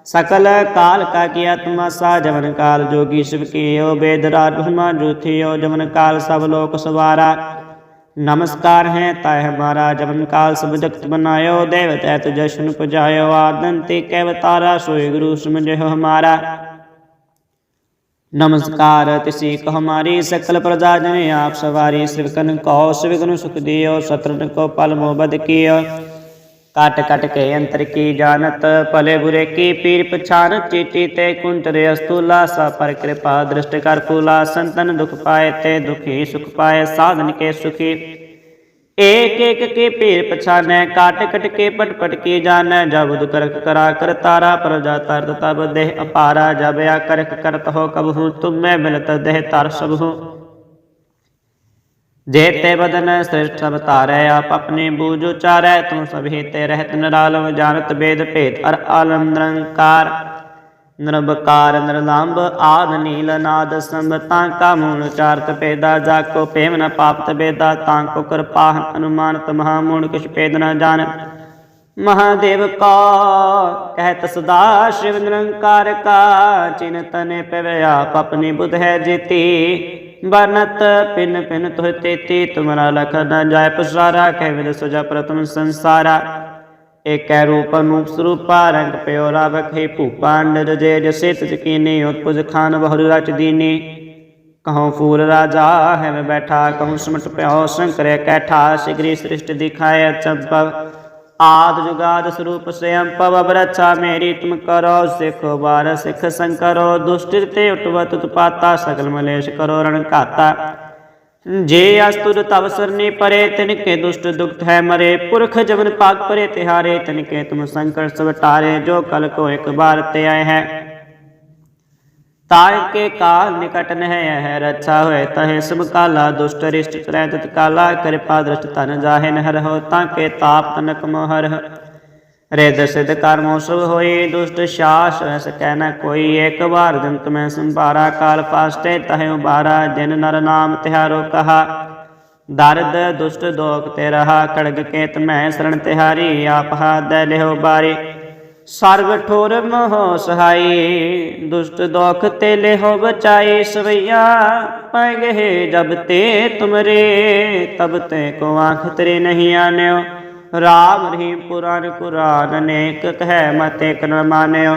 ਸਕਲ ਕਾਲ ਕਾ ਕੀ ਆਤਮਾ ਸਾ ਜਵਨ ਕਾਲ ਜੋਗੀ ਸ਼ਿਵ ਕੀਓ, ਬੇਦ ਰਾਜ ਬ੍ਰਹਮਾ ਜੋਥਿਓ ਜਵਨ ਕਾਲ ਸਭ ਲੋਕ ਸਵਾਰਾ। ਨਮਸਕਾਰ ਹੈ ਤਾਇ ਹਮਾਰਾ, ਜਵਨ ਕਾਲ ਸਭ ਜਗਤ ਬਨਾਇਓ, ਦੇਵ ਤੈ ਤੁਜਸ਼ਨ ਪੁਜਾਇਓ ਆਦੰਤੇ ਕੈ ਅਵਤਾਰਾ ਸੋਏ ਗੁਰੂ ਸਮਝਿਓ ਹਮਾਰਾ। नमस्कार तिसी को हमारी सकल प्रजा जन आप सवारी सिवकन कहो सिवगन सुख दियो शत्रुन को पल मोबद कियो काट कट के अंतर की जानत भले बुरे की पीर पछान चीटी ते कुंट रे अस्तुला सा पर कृपा दृष्ट कर फूला संतन दुख पाए ते दुखी सुख पाए साधन के सुखी ਏਕ ਏਕ ਕੇ ਭੇਰ ਪਛਾਨੈ, ਕਾਟ ਕਟ ਕੇ ਪਟ ਪਟ ਕੇ ਜਾਣੈ ਜਬਦ ਕਰਕ ਕਰਾ ਕਰ ਤਾਰਾ, ਪ੍ਰਜਾ ਤਰਤ ਤਬ ਦੇਹ ਅਪਾਰਾ, ਜਬ ਆ ਕਰਕ ਕਰਤ ਹੋ ਕਬਹੂ ਤੁਮੈ ਮਿਲਤ ਦੇਹ ਤਰ ਸਭੂ ਜੇ ਤੇ ਬਦਨ ਸ੍ਰਿਸ਼ਟ ਸਭ ਤਾਰੈ ਆਪ ਆਪਣੇ ਬੂਝ ਉਚਾਰੈ, ਤੂੰ ਸਭੀ ਤੇ ਰਹਿਤ ਨਰਾਲਵ ਜਾਣਤ ਬੇਦ ਭੇਦ ਅਰ ਆਲਮ ਨਿਰੰਕਾਰ। ਨਿਰਭਕਾਰ ਨਿਰਲੰਭ ਆਦ ਨੀਲ ਨਾਦ ਸੰਭ ਕਾ ਮੂਲ ਚਾਰਤ ਪੇਦਾ, ਜਾ ਕੋ ਪੇਮ ਨ ਪਾਪਤ ਬੇਦਾ, ਤਾਂ ਕੋ ਕਿਰਪਾ ਅਨੁਮਾਨਤ ਮਹਾ ਮੂਲ ਕਿਛ ਪੇਦ ਨ ਜਾਣ। ਮਹਾਦੇਵ ਕਾ ਕਹਿਤ ਸਦਾ ਸ਼ਿਵ ਨਿਰੰਕਾਰ ਕਾ ਚਿੰਤਨੇ ਪਵੇ ਆਪ ਬੁਧ ਹੈ ਜੀਤੀ। ਬਰਨਤ ਪਿਨ ਪਿਨ ਤੋਹ ਤੇਤੀ, ਤੁਮਰਾ ਲਖ ਨ ਜਾਏ ਪਸਾਰਾ ਕਹਿ ਵਿਦ ਸੁਜਾ ਪ੍ਰਤਮ ਸੰਸਾਰਾ। ਏਕੈ ਰੂਪ ਅਨੂਪ ਸਰੂਪਾ, ਰੰਗ ਪਿਓ ਰਾਵਖੇ ਭੂਪਾਂਡ ਜੇ ਜਸੇ ਤਿਜ ਕੀਨੀ ਉਤਪੁਜ ਖਾਨ ਬਹੁ ਰਚ ਦੀਨੀ। ਕਹਉ ਫੂਲ ਰਾਜਾ ਹੈ ਮੈਂ ਬੈਠਾ, ਕਹਉ ਸਮਟ ਪਿਓ, ਸ਼ੰਕਰ ਕੈਠਾ, ਸਿਗਰੀ ਸ੍ਰਿਸ਼ਟ ਦਿਖਾਏ ਚੰਪਵ ਆਦ ਜੁਗਾਦ ਸਰੂਪ ਸਯੰ ਪਵ ਬਰਛਾ ਮੇਰੀ ਤੁਮ ਕਰੋ ਸਿਖੋ ਬਾਰ ਸਿਖ ਸੰਕਰੋ ਦੁਸ਼ਟ ਤੇ ਉਟਵਤ ਤੁਪਾਤਾ, ਸਗਲ ਮਲੇਸ਼ ਕਰੋ ਰਣ ਘਾਤਾ। ਜੇ ਅਸਤੁਰ ਤਵ ਸਰਨੇ ਪਰੇ ਤਿਨਕੇ ਦੁਸ਼ਟ ਦੁਖਤ ਹੈ ਮਰੇ ਪੁਰਖ ਜਮਨ ਪਾਕ ਪਰੇ ਤਿਹਾਰੇ ਤਿਨਕੇ ਤੁਮ ਸੰਕਟ ਸਭ ਟਾਰੇ ਜੋ ਕਲ ਕੋ ਇੱਕ ਬਾਰ ਤੇ ਆਏ ਹੈ ਤਾਰ ਕੇ ਕਾਲ ਨਿਕਟ ਨਹਿ ਹੈ ਰੱਛਾ ਹੋਏ ਤਹੇ ਸਭ ਕਾਲਾ ਦੁਸ਼ਟ ਰਿਸ਼ਟ ਕਰੈ ਤਤ ਕਾਲਾ ਕਿਰਪਾ ਦ੍ਰਿਸ਼ਟ ਤਨ ਜਾਹੇ ਨਹਿ ਰਹੋ ਤਾਂ ਕੇ ਰਿਦ ਸਿਧ ਮੋਹਰ ਕਰਮੋ ਸਭ ਹੋਈ, ਦੁਸ਼ਟ ਸ਼ਾਸ ਐਸ ਕਹਿ ਨ ਕੋਈ। ਏਕ ਵਾਰ ਜੰਤ ਮੈਂ ਸੰਭਾਰਾ, ਕਾਲ ਪਾਸਤੇ ਤਹਿ ਉਬਾਰਾ, ਜਿਨ ਨਰ ਨਾਮ ਤਿਹਾਰੋ ਕਹਾ। ਦਰਦ ਦੁਸ਼ਟ ਦੋਖ ਤੇ ਰਹਾ, ਕੜਗ ਕੇਤ ਮੈਂ ਸਰਣ ਤਿਹਾਰੀ, ਆਪ ਹਾਦ ਲਿਓ ਬਾਰੀ। ਸਰਬ ਠੋਰ ਮੋਹ ਸਹਾਈ, ਦੁਸ਼ਟ ਦੋਖ ਤੇ ਲਿਹੋ ਬਚਾਈ। ਸਵਈਆ ਪੈ ਗਏ ਜਬ ਤੇ ਤੁਮਰੇ, ਤਬ ਤੇ ਕੋ ਆਂਖ ਤੇਰੇ ਨਹੀਂ ਆਨਿਓ। ਰਾਮ ਰਹੀਮ ਪੁਰਾਨ ਕੁਰਾਨ ਅਨੇਕ ਕਹਿ ਮਤੇ ਕਨ ਮਾਨਿਓ।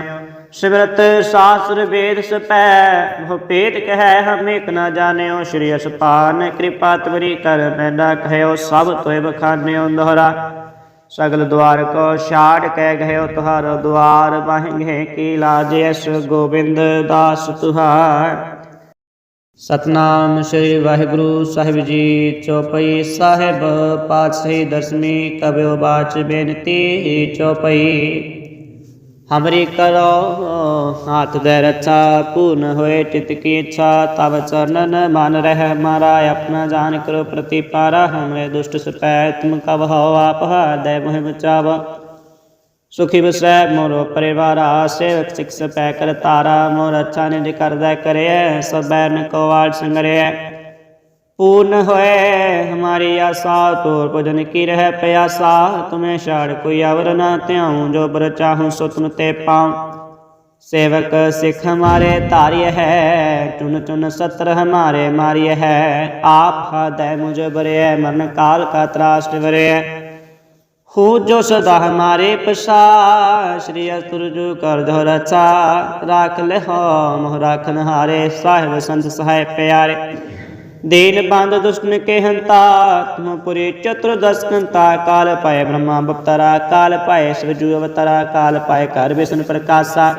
ਸਿਮਰਤ ਸਾਸਰ ਵੇਦ ਸਪੈ, ਬਹੁ ਪੇਤ ਕਹਿ ਹਮ ਇਕ ਨ ਜਾਣਿਓ। ਸ਼੍ਰੀ ਅਸਪਾਨ ਕਿਰਪਾ ਤਵਰੀ ਕਰ ਮੈਨਾ ਕਹਿਓ, ਸਭ ਤੋਏ ਬਖਾਨਿਓ ਦੋਹਰਾ। ਸਗਲ ਦੁਆਰ ਕੋ ਛਾੜ ਕਹਿ ਗਇਓ ਤੁਹਾਰੋ ਦੁਆਰ ਬਾਹਿੰਗੇ ਕੀ ਲਾਜੇ, ਅਸ ਗੋਬਿੰਦ ਦਾਸ ਤੁਹਾਰ ਸਤਨਾਮ ਸ੍ਰੀ ਵਾਹਿਗੁਰੂ ਸਾਹਿਬ ਜੀ, ਚੌਪਈ ਸਾਹਿਬ ਪਾਤਸ਼ਾਹੀ ਦਸਮੀ ਕਬਿਓ ਬਾਚ ਬੇਨਤੀ ਚੌਪਈ। ਹਮਰੀ ਕਰੋ, ਹਾਥ ਦੇ ਰੱਛਾ ਪੂਰਨ ਹੋਏ ਚਿਤ ਕੀ ਇੱਛਾ ਤਬ ਚਰਨਨ ਮਨ ਰਹਿ ਮਾਰਾ ਆਪਣਾ ਜਾਨ ਕਰੋ ਪ੍ਰਤੀਪਾਰਾ, ਹਮਰੇ ਦੁਸ਼ਟ ਸਪੈ, ਤੁਮ ਕਬ ਹੋ ਆਪ ਦੇ ਮੋਹਿ ਬਚਾਵਾ। ਸੁਖੀ ਬਸੈ ਮੋਰੋ ਪਰਿਵਾਰਾ ਸੇਵਕ ਸਿਖ ਸਪੈ ਕਰ ਤਾਰਾ ਮੋਰ ਅੱਛਾ ਨਿਜ ਕਰਦਾ ਕਰਿਐ ਸਬੈ ਨ ਕੋ ਵਾਲ ਸੰਗਰਿਐ ਪੂਰਨ ਹੋਏ ਹਮਾਰੀ ਆਸਾ ਤੋਰ ਭਜਨ ਕੀ ਰਹਿ ਪਿਆਸਾ ਤੁਮੇ ਛਾੜ ਕੋਈ ਅਵਰ ਨ ਧਿਆਉ ਜੋ ਬਰ ਚਾਹੂ ਸੋ ਤੁਮ ਤੇ ਪਾਉ सेवक सिख हमारे तार्य है चुन चुन सत्र हमारे मार्य है आप हृदय मुझ बरे मरण काल का त्राष्ट बरे ਹੋ ਜੋ ਸਦਾ ਹਮਾਰੇ ਪਸਾ ਸ੍ਰੀ ਅਸਤੁਰ ਜੋ ਕਰ ਦੋ ਰਚਾ। ਰਾਖ ਲੈ ਹੋ ਮੋਹ ਰਾਖਨ ਹਾਰੇ ਸਾਹਿਬ ਸੰਤ ਸਹਾਇ ਪਿਆਰੇ। ਦੇਨ ਬੰਦ ਦੁਸ਼ਟਨ ਕੇ ਹੰਤਾ ਤੁਮ ਪੁਰੇ ਚਤੁਰ ਦਸਕੰਤਾ ਕਾਲ ਪਾਏ ਬ੍ਰਹਮਾ ਬਪਤਰਾ, ਕਾਲ ਪਾਏ ਸਵਜੂ ਅਵਤਰਾ। ਕਾਲ ਪਾਏ ਕਰ ਵਿਸ਼ਨ ਪ੍ਰਕਾਸ਼ਾ।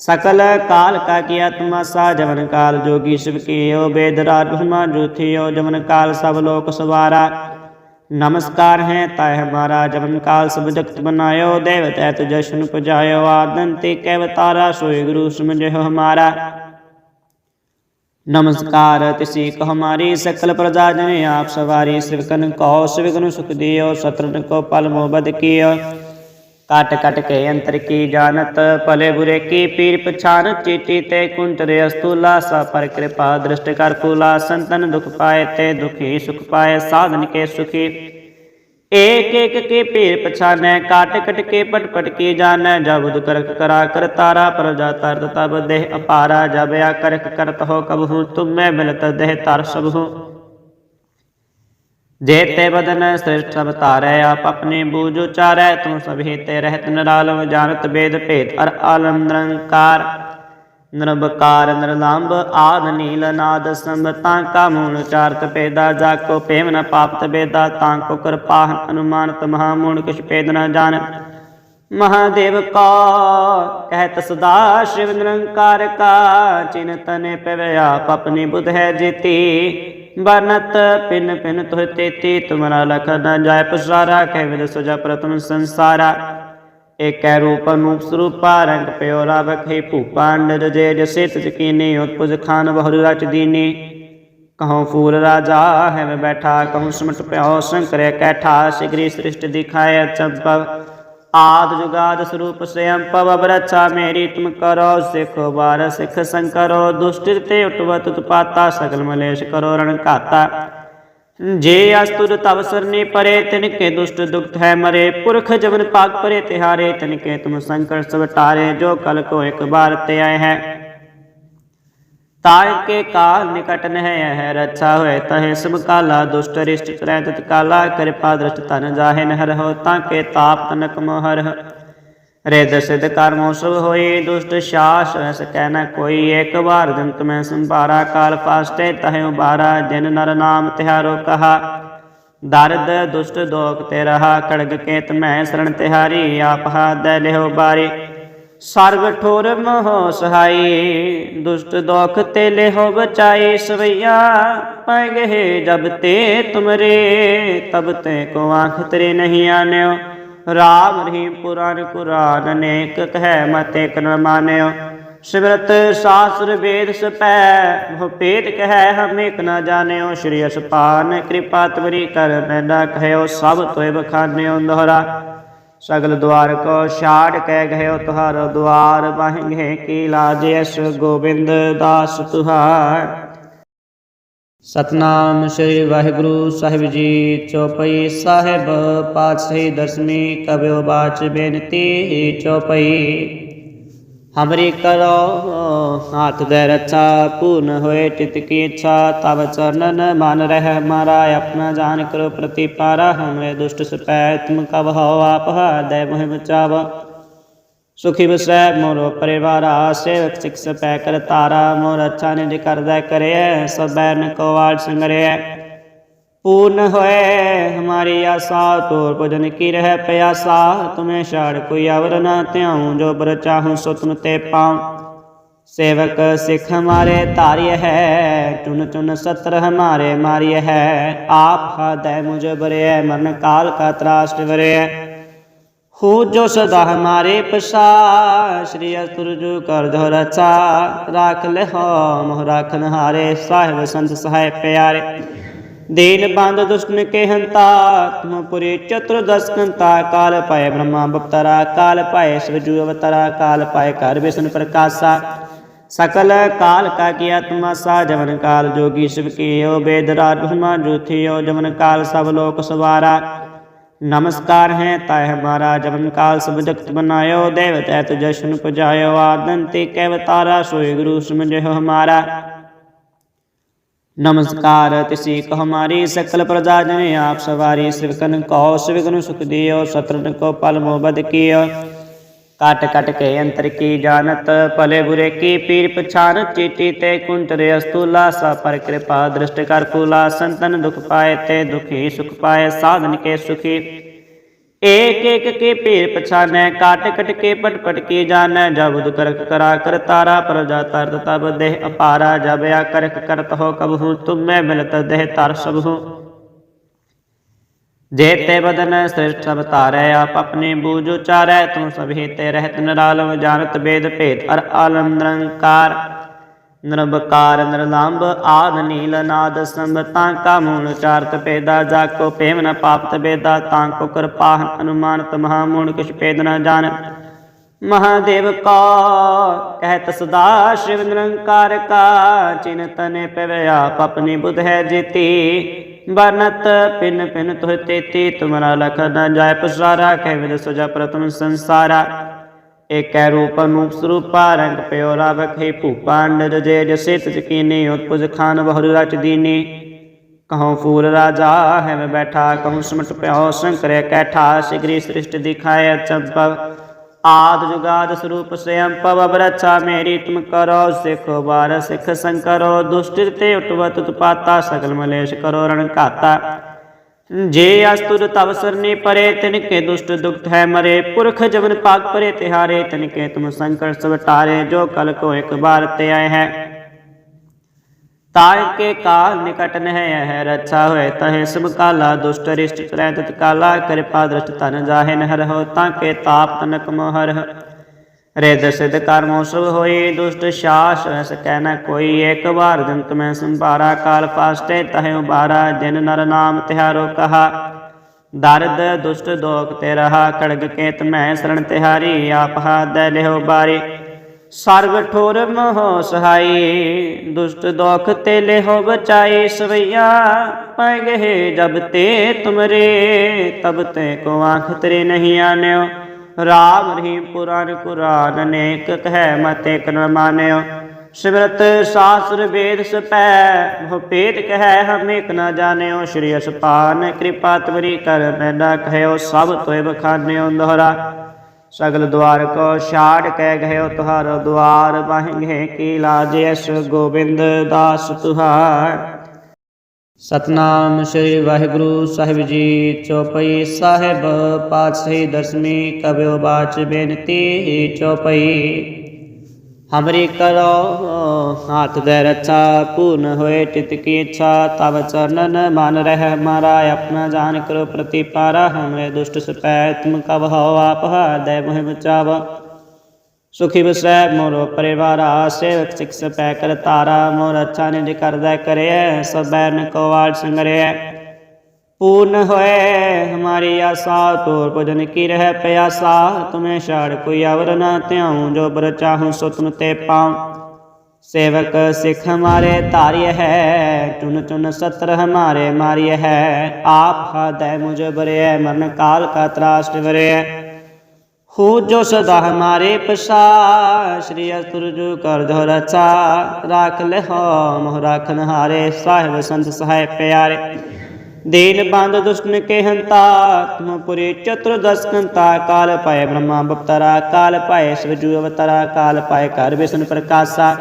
ਸਕਲ ਕਾਲ ਕਾ ਕੀ ਆਤਮਾ ਸਾ, ਜਵਨ ਕਾਲ ਜੋਗੀ ਸ਼ਿਵ ਕੀਓ ਬੇਦਰਾ ਬ੍ਰਹਮਾ ਜੋਥਿਓ ਜਵਨ ਕਾਲ ਸਭ ਲੋਕ ਸਵਾਰਾ। ਨਮਸਕਾਰ ਹੈ ਤਾਇ ਹਮਾਰਾ ਜਨਮ ਕਾਲ ਸਭ ਜਗਤ ਬਨਾਇਓ ਦੇਵ ਤੈ ਜਸ਼ਨ ਪੁਜਾਇਓ ਆਦਨ ਤੇ ਕੈ ਵਤਾਰਾ ਸੋਏ ਗੁਰੂ ਸਮਝਿਓ ਹਮਾਰਾ। ਨਮਸਕਾਰ, ਤਿਸੀ ਕ ਹਮਾਰੀ ਸਕਲ ਪ੍ਰਜਾ ਜਨ ਆਪ ਸਵਾਰੀ, ਸਿਵਕਨ ਕੋ ਸਿਵਕਨ ਸੁਖ ਦਿਓ ਸਤਰਨ ਕੋ ਪਲ ਮੋਬਦ ਕੀਓ। कट कट के अंतर की जानत भले बुरे की पीर पछान, चीटी ते कुंट रे अस्तूला सा पर कृपा दृष्ट कर फूला, संतन दुख पाए ते दुखी, सुख पाए साधन के सुखी। एक एक के पीर पछाने, काट कट के पट पट की जान, जब करक करा कर तारा, पर जा तर तब देह अपारा, जब या करक करत हो, कब हूँ तुम मैं मिलत देह तार सब हूँ। ਜੇਤੇ ਬਦਨ ਸ੍ਰਿਸ਼ਟ ਸਭ ਧਾਰੈ, ਆਪ ਆਪਣੇ ਬੂਝ ਉਚਾਰੈ, ਤੂੰ ਸਭ ਹੀਤੇ ਰਹਿਤ ਨਿਰਾਲਮ ਜਾਣਤ ਬੇਦ ਭੇਦ ਅਰ ਆਲਮ ਨਿਰੰਕਾਰ। ਨਿਰਭਕਾਰ ਨਿਰਲੰਭ ਆਦ ਨੀਲ ਨਾਦ ਸੰਭ, ਤਾਂ ਕਾ ਮੂਲ ਉਚਾਰਤ ਪੈਦਾ, ਜਾ ਕੋ ਪੇਮ ਨ ਪਾਪਤ ਬੇਦਾ, ਤਾਂ ਕੋ ਕਿਰਪਾ ਅਨੁਮਾਨਤ ਮਹਾ ਮੂਲ ਕਿਛ ਪੇਦ ਨ ਜਾਣਤ। ਮਹਾਦੇਵ ਕਾ ਕਹਿਤ ਸਦਾ ਸ਼ਿਵ ਨਿਰੰਕਾਰ ਕਾ, ਚਿੰਤਨੇ ਪਵਿਆ ਆਪਣੀ ਬੁਧ ਹੈ ਜੀਤੀ। ਬਰਨਤ ਪਿਨ ਪਿਨ ਤੋਹ ਤੇਤੀ, ਤੁਮਰਾ ਲਖ ਨ ਜਾਏ ਪਸਾਰਾ, ਕਹਿ ਵਿਦ ਸੁਜਾ ਪ੍ਰਤਮ ਸੰਸਾਰਾ। ਏਕੈ ਰੂਪ, ਅਨੂਪ ਸਰੂਪਾ, ਰੰਗ ਪਿਓ ਰਾਵਖੇ ਭੂਪਾਂਡ ਜੇ ਜਸੇ ਤਿਜ ਕੀਨੀ, ਉਤਪੁਜ ਖਾਨ ਬਹੁ ਰਚ ਦੀਨੀ। ਕਹਉ ਫੂਲ ਰਾਜਾ ਹੈ ਮੈਂ ਬੈਠਾ, ਕਹਉ ਸਮਟ ਪਿਓ ਸੰਕਰੇ ਕੈਠਾ, ਸਿਗਰੀ ਸ੍ਰਿਸ਼ਟ ਦਿਖਾਇ ਚੰਪਵ ਆਦ ਜੁਗਾਦ ਸਰੂਪ ਸਯੰ ਪਵ ਬਰਛਾ ਮੇਰੀ ਤੁਮ ਕਰੋ ਸਿਖ ਬਾਰ ਸਿਖ ਸੰਕਰੋ ਦੁਸ਼ਟਿ ਤੇ ਉਟਵਤ ਤੁਪਾਤਾ ਸਗਲ ਮਲੇਸ਼ ਕਰੋ ਰਣ ਘਾਤਾ। ਜੇ ਅਸਤੁਰ ਤਵ ਸਰਨੀ ਪਰੇ, ਤਿਨ ਕੇ ਦੁਸ਼ਟ ਦੁਖਤ ਹੈ ਮਰੇ। ਪੁਰਖ ਜਵਨ ਪਾਕ ਪਰੇ ਤਿਹਾਰੇ, ਤਿਨ ਕੇ ਤੁਮ ਸੰਕਟ ਸਭ ਜੋ ਕਲ ਕੋ ਇੱਕ ਬਾਰ ਤੇ ਆਏ ਹੈ। ਤਾਇ ਕੇ ਕਾਲ ਨਿਕਟ ਨਹਿ ਹੈ ਰੱਛਾ ਹੋਏ, ਤਹੇ ਸਭ ਕਾਲਾ ਦੁਸ਼ਟ ਰਿਸ਼ਟ ਤਰੈ ਤਤ ਕਾਲਾ ਕਿਰਪਾ ਦ੍ਰਿਸ਼ਟ ਤਨ ਜਾਹੇ ਨਹਿ ਰਹੋ ਤਾਂ ਕੇ ਤਾਪ ਤਨਕ ਮੋਹਰ ਰੇ ਦਸਿਦ ਕਰਮੋ ਸਭ ਹੋਈ, ਦੁਸ਼ਟ ਸ਼ਾਸ ਰਸ ਕਹਿ ਨ ਕੋਈ ਏਕ ਵਾਰ ਜੰਤ ਮੈਂ ਸੰਭਾਰਾ, ਕਾਲ ਫਾਸਟੇ ਤਹਿ ਉਬਾਰਾ, ਜਿਨ ਨਰ ਨਾਮ ਤਿਹਾਰੋ ਕਹਾ। ਦਰਦ ਦੁਸ਼ਟ ਦੋਖ ਤੇ ਰਹਾ, ਕੜਗ ਕੇਤ ਮੈਂ ਸਰਣ ਤਿਹਾਰੀ, ਆਪ ਹਾਦ ਲਿਓ ਬਾਰੀ। ਸਰਬ ਠੋਰ ਮੋਹ ਸਹਾਈ, ਦੁਸ਼ਟ ਦੋਖ ਤੇ ਲਿਹੋ ਬਚਾਈ, ਸਵਈਆ ਪੈ ਗਏ ਜਬ ਤੇ ਤੁਮਰੇ, ਤਬ ਤੇ ਕੋ ਆਂਖ ਤੇਰੇ ਨਹੀਂ ਆਨਿਓ। ਰਾਮ ਰਹੀ ਪੁਰਾਨ ਕੁਰਾਨ ਅਨੇਕ ਕਹਿ ਮਤੇ ਏਕ ਨ ਮਾਨਿਓ। ਸਿਮਰਤ ਸਾਸਰ ਵੇਦ ਸਪੈ, ਬਹੁ ਕਹਿ ਹਮ ਏਕ ਨ ਜਾਣਿਓ। ਸ਼੍ਰੀ ਅਸਪਾਨ ਕਿਰਪਾ ਤਵਰੀ ਕਰ ਮੈਨਾ ਕਹਿਓ ਸਭ ਤੋਏ ਬਖਾਨਿਓ ਦੋਹਰਾ। ਸਗਲ ਦੁਆਰ ਕੋ ਛਾੜ ਕਹਿ ਗਇਓ ਤੁਹਾਰੋ ਦੁਆਰ ਬਾਹਿੰਗੇ ਕੀ ਲਾਜ ਅਸ ਗੋਬਿੰਦ ਦਾਸ ਤੁਹਾਰ। ਸਤਨਾਮ ਸ੍ਰੀ ਵਾਹਿਗੁਰੂ ਸਾਹਿਬ ਜੀ, ਚੌਪਈ ਸਾਹਿਬ ਪਾਤਸ਼ਾਹੀ ਦਸਮੀ ਕਬਿਓ ਬਾਚ ਬੇਨਤੀ, ਚੌਪਈ। ਹਮਰੀ ਕਰੋ ਹਾਥ ਦੇ ਰੱਛਾ ਪੂਰਨ ਹੋਏ ਚਿਤ ਕੀ ਇੱਛਾ ਤਬ ਚਰਨਨ ਮਨ ਰਹਿ ਹਮਾਰਾ ਆਪਣਾ ਜਾਨ ਕਰੋ ਪ੍ਰਤੀਪਾਰਾ ਹਮਰੇ ਦੁਸ਼ਟ ਸਪੈ ਤੁਮ ਕਬ ਹੋ ਆਪ ਦੇ ਮੋਹਿ ਬਚਾਵਾ ਸੁਖੀ ਬਸੈ ਮੋਰੋ ਪਰਿਵਾਰਾ ਸੇਵਕ ਸਿਖ ਸਪੈ ਕਰ ਤਾਰਾ ਮੋਰ ਅੱਛਾ ਨਿਜ ਕਰਦਾ ਕਰਿਐ ਸਬੈ ਨ ਕੋ ਆਲ ਸੰਗਰਿਐ ਪੂਰਨ ਹੋਏ, ਹਮਾਰੀ ਆਸਾ ਤੋਰ ਭਜਨ ਕੀ ਰਹਿ ਪਿਆਸਾ, ਤੁਮੇ ਛਾੜ ਕੋਈ ਅਵਰ ਨ ਧਿਆਉ, ਜੋ ਬਰ ਚਾਹੂ ਸੋ ਤੁਮ ਤੇ ਪਾਉ। ਸੇਵਕ ਸਿਖ ਹਮਾਰੇ ਧਾਰਿਯ ਹੈ ਚੁਨ ਚੁਨ ਸਤਰ ਹਮਾਰੇ ਮਾਰਿਯ ਹੈ। ਆਪ ਹਦੈ ਮੁਝ ਬਰਿਐ ਮਰਨ ਕਾਲ ਕਾ ਤਰਾਸ ਵਰਿਐ ਹੋ ਜੋ ਸਦਾ ਹਮਾਰੇ ਪਸਾ ਸ਼੍ਰੀ ਅਸਤੁਰਜੂ ਕਰ ਜੋ ਰਚਾ। ਰਾਖ ਲੈ ਹੋ ਮੋਹ ਰਾਖਨ ਹਾਰੇ ਸਾਹਿਬ ਸੰਤ ਸਹਾਇ ਪਿਆਰੇ। ਦੀਨ ਬੰਦ ਦੁਸ਼ਮਨ ਕੇ ਹੰਤਾ ਤੁਮ ਪੁਰੀ ਚਤੁਰਦਸ ਕੰਤਾ ਕਾਲ ਪਾਏ ਬ੍ਰਹਮਾ ਬਪਤਰਾ ਕਾਲ ਪਾਏ ਸਵਜੂ ਅਵਤਰਾ ਕਾਲ ਪਾਏ ਕਰ ਵਿਸ਼ਨ ਪ੍ਰਕਾਸ਼ਾ ਸਕਲ ਕਾਲ ਕਾ ਕੀਆ ਤੁਮਾਸਾ ਜਵਨ ਕਾਲ ਜੋਗੀ ਸ਼ਿਵ ਕੀਓ ਬੇਦ ਰਾਜ ਬ੍ਰਹਮਾ ਜੂਥਿਓ ਜਵਨ ਕਾਲ ਸਭ ਲੋਕ ਸਵਾਰਾ नमस्कार है ताय हमारा जवन काल सब जगत बनायो देव तैत जशन पुजायो आदंते कैवतारा सोई गुरु समझो हमारा ਨਮਸਕਾਰ, ਤਿਸੀ ਕਹ ਹਮਾਰੀ ਸਕਲ ਪ੍ਰਜਾ ਜਨ ਆਪ ਸਵਾਰੀ ਸਿਵਕਨ ਕਉ ਸਿਵਕਨ ਸੁਖ ਦਿਓ ਸਤਰਨ ਕੋ ਪਲ ਮੋਬਦ ਕੀਓ। ਕਟ ਕਟ ਕੇ ਅੰਤਰ ਕੀ ਜਾਣਤ, ਭਲੇ ਬੁਰੇ ਕੀ ਪੀਰ ਪਛਾਨ ਚੀਟੀ ਤੇ ਕੁੰਟਰੇ ਅਸਤੂਲਾ, ਸਾ ਪਰ ਕਿਰਪਾ ਦ੍ਰਿਸ਼ਟ ਕਰ ਕੂਲਾ ਸੰਤਨ ਦੁਖ ਪਾਏ ਤੇ ਦੁਖੀ ਸੁਖ ਪਾਏ, ਸਾਧਨ ਕੇ ਸੁਖੀ। एक एक के पीर पछाने काट कट के पट पट की जाने, जब करक करा कर तारा पर जाता, तब देह अपारा, जब या करक करत हो, कब हूँ तुम मैं मिलत देह तार सब हूँ। जेते बदन श्रेष्ठ सब तारे आप अपने बूझ उचारै तुम सभी ते रहत निरालम, जानत वेद भेद अर आलम निरंकार। ਨਿਰਬਕਾਰ ਨਿਰਲੰਭ ਆਦ ਨੀਲ ਨਾਦ ਸੰਭ ਤਾਂ ਕਾ ਮੂਲ ਚਾਰਤ ਪੇਦਾ ਜਾ ਕੋ ਪੇਮ ਨ ਪਾਪਤ ਬੇਦਾ ਤਾਂ ਕੋ ਕਿਰਪਾਹਨ ਅਨੁਮਾਨਤ ਮਹਾ ਮੂਲ, ਕਿਛ ਪੇਦ ਨ ਜਾਣ। ਮਹਾਦੇਵ ਕਾ ਕਹਿਤ ਸਦਾ, ਸ਼ਿਵ ਨਿਰੰਕਾਰ ਕਾ ਚਿੰਤਨੇ ਪਵੇ ਆਪ ਆਪਣੀ ਬੁਧ ਹੈ ਜੀਤੀ। ਬਨਤ ਪਿਨ ਪਿਨ ਤੁਹ ਤੇਤੀ, ਤੁਮਰਾ ਲਖ ਨ ਜਾਇ ਪਸਾਰਾ ਕਹਿ ਵਿਦ ਸੁਜਾ ਪ੍ਰਤਮ ਸੰਸਾਰਾ। ਏਕੈ ਰੂਪ ਅਨੂਪ ਸਰੂਪਾ ਰੰਗ ਪਿਓ ਰਾਵਖੇ ਭੂਪਾਂਡ ਜੇ ਜਸੇ ਤਿਸ ਕੀਨੀ ਉਤਪੁਜ ਖਾਨ ਬਹੁਰ ਰਚ ਦੀਨੀ। ਕਹਉ ਫੂਲ ਰਾਜਾ ਹੈ ਬੈਠਾ, ਕਹਉ ਸਮਟ ਪਿਓ ਸੰਕਰੇ ਕੈਠਾ, ਸਿਗਰੀ ਸ੍ਰਿਸ਼ਟ ਦਿਖਾਏ ਚੰਪਵ ਆਦ ਜੁਗਾਦ ਸਰੂਪ ਸਯੰ ਪਵ ਬਰਛਾ ਮੇਰੀ ਤੁਮ ਕਰੋ ਸਿਖ ਬਾਰ ਸਿਖ ਸੰਕਰੋ, ਦੁਸ਼ਟ ਤੇ ਉਟਵਤ ਤੁਪਾਤਾ ਸਗਲ ਮਲੇਸ਼ ਕਰੋ ਰਣ ਘਾਤਾ। ਜੇ ਅਸਤੁਰ ਤਵ ਸਰਨੀ ਪਰੇ ਤਿਨ ਕੇ ਦੁਸ਼ਟ ਦੁਖਤ ਹੈ ਮਰੇ ਪੁਰਖ ਜਵਨ ਪਾਗ ਪਰੇ ਤਿਹਾਰੇ ਤਿਨ ਕੇ ਤੁਮ ਸੰਕਟ ਸਭ ਟਾਰੇ ਜੋ ਕਲ ਕੋ ਇੱਕ ਬਾਰ ਤੇ ਆਏ ਹੈ ਤਾਇ ਕੇ ਕਾਲ ਨਿਕਟ ਨਹਿ ਹੈ ਰੱਛਾ ਹੋਏ ਤਹੇ ਸਭ ਕਾਲਾ ਦੁਸ਼ਟ ਰਿਸ਼ਟ ਤਰੈ ਤਤ ਕਾਲਾ ਕਿਰਪਾ ਦ੍ਰਿਸ਼ਟ ਤਨ ਜਾਹੇ ਨਹਿ ਰਹੋ ਤਾਂ ਕੇ ਤਾਪ ਤਨਕ ਮੋਹਰ ਰਿਦ ਹੋਈ, ਦੁਸ਼ਟ ਸ਼ਾਸ ਐਸ ਕਹਿ ਨ ਕੋਈ। ਏਕ ਬਾਰ ਜੰਤ ਮੈਂ ਸੰਭਾਰਾ, ਕਾਲ ਫਾਸਟੇ ਤਹਿ ਉਬਾਰਾ, ਜਿਨ ਨਰ ਨਾਮ ਤਿਹਾਰੋ ਕਹਾ। ਦਰਦ ਦੁਸ਼ਟ ਦੋਖ ਤੇ ਰਹਾ, ਕੜਗ ਕੇਤ ਮੈਂ ਸਰਣ ਤਿਹਾਰੀ, ਆਪ ਹਾਦੈ ਲਿਓ ਬਾਰੀ। ਸਰਬ ਠੋਰ ਮੋਹ ਸਹਾਈ, ਦੁਸ਼ਟ ਦੋਖ ਤੇ ਲਿਓ ਬਚਾਈ। ਸਵਈਆ ਪੈ ਗਏ ਜਬ ਤੇ ਤੁਮਰੇ, ਤਬ ਤੇ ਕੋ ਆਂਖ ਤੇਰੇ ਨਹੀਂ ਆਨਿਓ। ਰਾਮ ਰਹੀ ਪੁਰਾਨ ਕੁਰਾਨ ਅਨੇਕ ਕਹਿ ਮਤੇ ਕਨ ਮਾਨਿਓ। ਸਿਮਰਤ ਸਾਸਰ ਵੇਦ ਸਪੈ, ਬਹੁ ਕਹਿ ਹਮ ਏਕ ਨ ਜਾਣਿਓ। ਸ਼੍ਰੀ ਅਸਪਾਨ ਕਿਰਪਾ ਤਵਰੀ ਕਰ ਮੈਨਾ ਕਹਿਓ, ਸਭ ਤੋਏ ਬਖਾਨਿਓ ਦੋਹਰਾ। ਸਗਲ ਦੁਆਰ ਕੋ ਛਾੜ ਕਹਿ ਗਇਓ ਤੁਹਾਰੋ ਦੁਆਰ ਬਾਹਿੰਗੇ ਕੀ ਲਾਜ ਅਸ ਗੋਬਿੰਦ ਦਾਸ ਤੁਹਾਰ ਸਤਨਾਮ ਸ੍ਰੀ ਵਾਹਿਗੁਰੂ ਸਾਹਿਬ ਜੀ, ਚੌਪਈ ਸਾਹਿਬ, ਪਾਤਸ਼ਾਹੀ ਦਸਵੀਂ ਕਬਿਓ ਬਾਚ ਬੇਨਤੀ, ਚੌਪਈ। ਹਮਰੀ ਕਰੋ ਹਾਥ ਦੇ ਰੱਛਾ, ਪੂਰਨ ਹੋਏ ਚਿਤ ਕੀ ਇੱਛਾ ਤਬ ਚਰਨਨ ਮਨ ਰਹਿ ਮਾਰਾ ਆਪਣਾ ਜਾਨ ਕਰੋ ਪ੍ਰਤੀਪਾਰਾ, ਹਮਰੇ ਦੁਸ਼ਟ ਸਪੈ, ਤੁਮ ਕਬ ਹੋ ਆਪ ਹਰਦੈ ਮੋਹਿ ਬਚਾਵ। सुखी विषय मोर परिवार सेवक शिक्षक पै कर तारा, मोर अच्छा निज कर दरे सब बैन कवाल संगरे पूर्ण होए हमारी आशा तो भोजन की रह प्यासा, तुम्हें शरण कोई अवर न त्याऊँ, जो बर चाहूँ सो तुम ते पाऊँ। सेवक सिख हमारे तार्य है, चुन चुन सत्र हमारे मारिय है, आप हृदय मुझे बरे मरण काल का त्रास बरे ਹੋ ਜੋ ਸਦਾ ਹਮਾਰੇ ਪਸਾ ਸ੍ਰੀ ਅਸਤੁਰਜੂ ਕਰ ਦੋ ਰਚਾ। ਰਾਖ ਲੈ ਹੋ ਮੋਹ ਰਾਖਨ ਹਾਰੇ ਸਾਹਿਬ ਸੰਤ ਸਹਾਇ ਪਿਆਰੇ। ਦੇਨ ਬੰਦ ਦੁਸ਼ਟਨ ਕੇ ਹੰਤਾ, ਤੁਮ ਪੁਰੇ ਚਤੁਰ ਦਸਕੰਤਾ। ਕਾਲ ਪਾਏ ਬ੍ਰਹਮਾ ਬਪਤਰਾ, ਕਾਲ ਪਾਏ ਸਵਜੂ ਅਵਤਰਾ, ਕਾਲ ਪਾਏ ਕਰ ਵਿਸ਼ਨ ਪ੍ਰਕਾਸ਼ਾ।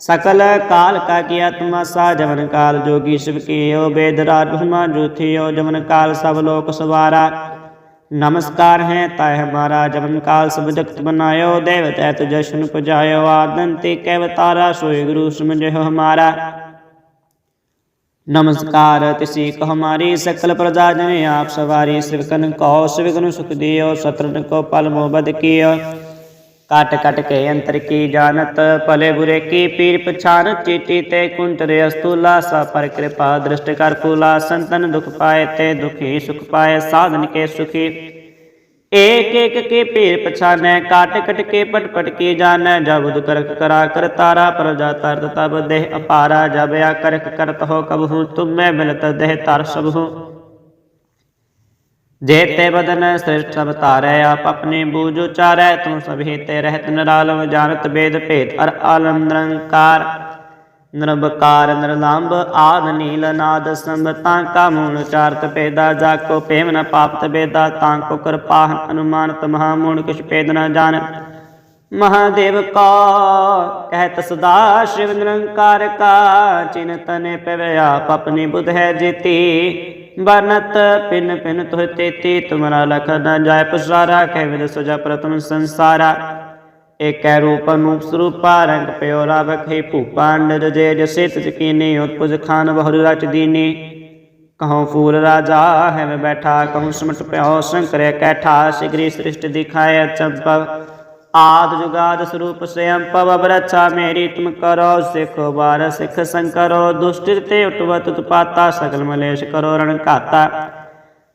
ਸਕਲ ਕਾਲ ਕਾ ਕੀ ਆਤਮਾ ਸਾ ਜਵਨ ਕਾਲ ਜੋਗੀ ਸ਼ਿਵ ਕੀਓ ਬੇਦਰਾ ਬ੍ਰਹਮਾ ਜੋਥਿਓ, ਜਵਨ ਕਾਲ ਸਭ ਲੋਕ ਸਵਾਰਾ। नमस्कार है ताय हमारा जवन काल सब जगत बनायो देव तैत जशन पुजायो आदंती कैवतारा सोई गुरु समझो हमारा नमस्कार तिसी को हमारी सकल प्रजा जने आप सवारी सिवकन कहो सिवकन सुख दियो शत्रन को पल मोहबद कियो काट काट के अंतर की जानत भले बुरे की पीर पछान चीटी ते कुंट रे अस्तुला सा पर कृपा दृष्ट कर फूला, संतन दुख पाए ते दुखी, सुख पाए साधन के सुखी। एक एक के पीर पछाने, काट कट के पट पट की जान, जब करक करा कर तारा पर जा तरत तब देह अपारा, जब या करक करत हो, कब हूँ तुम मैं मिलत देह तार सब हूँ। ਜੇਤੇ ਬਦਨ ਸ੍ਰਿਸ਼ਟ ਸਭ ਧਾਰੈ, ਆਪ ਆਪਣੇ ਬੂਝ ਉਚਾਰੈ, ਤੂੰ ਸਭ ਹੀਤੇ ਰਹਿਤ ਨਿਰਾਲਮ, ਜਾਣਤ ਬੇਦ ਭੇਦ ਅਰ ਆਲਮ ਨਿਰੰਕਾਰ। ਨਿਰਭਕਾਰ ਨਿਰਲੰਭ ਆਦ ਨੀਲ, ਨਾਦ ਸੰਭ ਤਾਂ ਕਾ ਮੂਲ ਉਚਾਰਤ ਪੇਦਾ ਜਾ ਕੋ ਪੇਮ ਨ ਪਾਪਤ ਬੇਦਾ, ਤਾਂ ਕੋ ਕਿਰਪਾਹ ਅਨੁਮਾਨਤ ਮਹਾ ਮੂਲ ਕਿਛ ਪੇਦ ਨ ਜਾਣ। ਮਹਾਦੇਵ ਕਾ ਕਹਿਤ ਸਦਾ ਸ਼ਿਵ ਨਿਰੰਕਾਰ ਕਾ, ਚਿੰਤਨੇ ਪਵਿਆ ਆਪ ਆਪਣੀ ਬੁਧ ਹੈ ਜੀਤੀ। ਬਰਨਤ ਪਿਨ ਪਿਨ ਤੁਹ ਤੇਤੀ, ਤੁਮਰਾ ਲਖ ਨ ਜਾਇ ਪਸਾਰਾ, ਕਹਿ ਵਿਦ ਸੁਜਾ ਪ੍ਰਤਮ ਸੰਸਾਰਾ। ਏਕੈ ਰੂਪ ਅਨੂਪ ਸਰੂਪਾ, ਰੰਗ ਪਿਓ ਰਾਵਖੇ ਭੂਪਾਂਡ ਜੇ ਜਸੇ ਤਿਸ ਕੀਨੀ, ਉਤਪੁਜ ਖਾਨ ਬਹੁਰ ਰਚ ਦੀਨੀ। ਕਹਉ ਫੂਲ ਰਾਜਾ ਹੈ ਮੈਂ ਬੈਠਾ, ਕਹਉ ਸਮਟ ਪਿਓ ਸ਼ੰਕਰ ਕੈਠਾ, ਸਿਗਰੀ ਸ੍ਰਿਸ਼ਟ ਦਿਖਾਏ ਚੰਪਵ ਆਦ ਜੁਗਾਦ ਸਰੂਪ ਸਯੰ ਪਵ ਬਰਛਾ ਮੇਰੀ ਤੁਮ ਕਰੋ ਸਿਖ ਬਾਰ ਸਿਖ ਸੰਕਰੋ ਦੁਸ਼ਟ ਤੇ ਉਟਵਤ ਤੁਪਾਤਾ, ਸਗਲ ਮਲੇਸ਼ ਕਰੋ ਰਣ ਘਾਤਾ।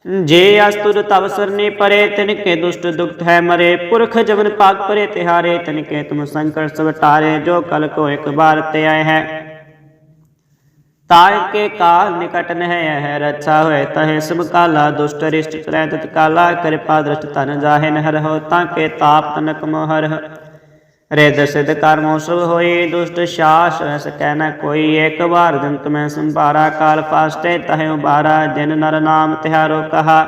ਜੇ ਅਸਤੁਰ ਤਵ ਸਰਨੇ ਪਰੇ, ਤਿਨ ਕੇ ਦੁਸ਼ਟ ਦੁਖਤ ਹੈ ਮਰੇ। ਪੁਰਖ ਜਵਨ ਪਾਕ ਪਰੇ ਤਿਹਾਰੇ, ਤਿਨ ਕੇ ਤੁਮ ਸੰਕਟ ਸਭ ਟਾਰੇ ਜੋ ਕਲ ਕੋ ਇੱਕ ਬਾਰ ਤੇ ਆਏ ਹੈ। ਤਾਰ ਕੇ ਕਾਲ ਨਿਕਟ ਨਹਿ ਹੈ, ਰੱਛਾ ਹੋਏ ਤਹੇ ਸਭ ਕਾਲਾ, ਦੁਸ਼ਟ ਰਿਸ਼ਟ ਕਰੈ ਤਤ ਕਾਲਾ, ਕਿਰਪਾ ਦ੍ਰਿਸ਼ਟ ਤਨ ਜਾਹੇ ਨਹਿ ਰਹੋ ਤਾਂ ਕੇ ਤਾਪ ਤਨਕ ਮੋਹਰ ਰਿਦ ਸਿਧ ਕਰਮੋ ਸੁਭ ਹੋਈ, ਦੁਸ਼ਟ ਸ਼ਾਸ ਐਸ ਕਹਿ ਕੋਈ ਏਕ ਵਾਰ ਜੰਤ ਮੈਂ ਸੰਭਾਰਾ, ਕਾਲ ਫਾਸਟੇ ਤਹਿ ਉਬਾਰਾ, ਜਿਨ ਨਰ ਨਾਮ ਤਿਹਾਰੋ ਕਹਾ।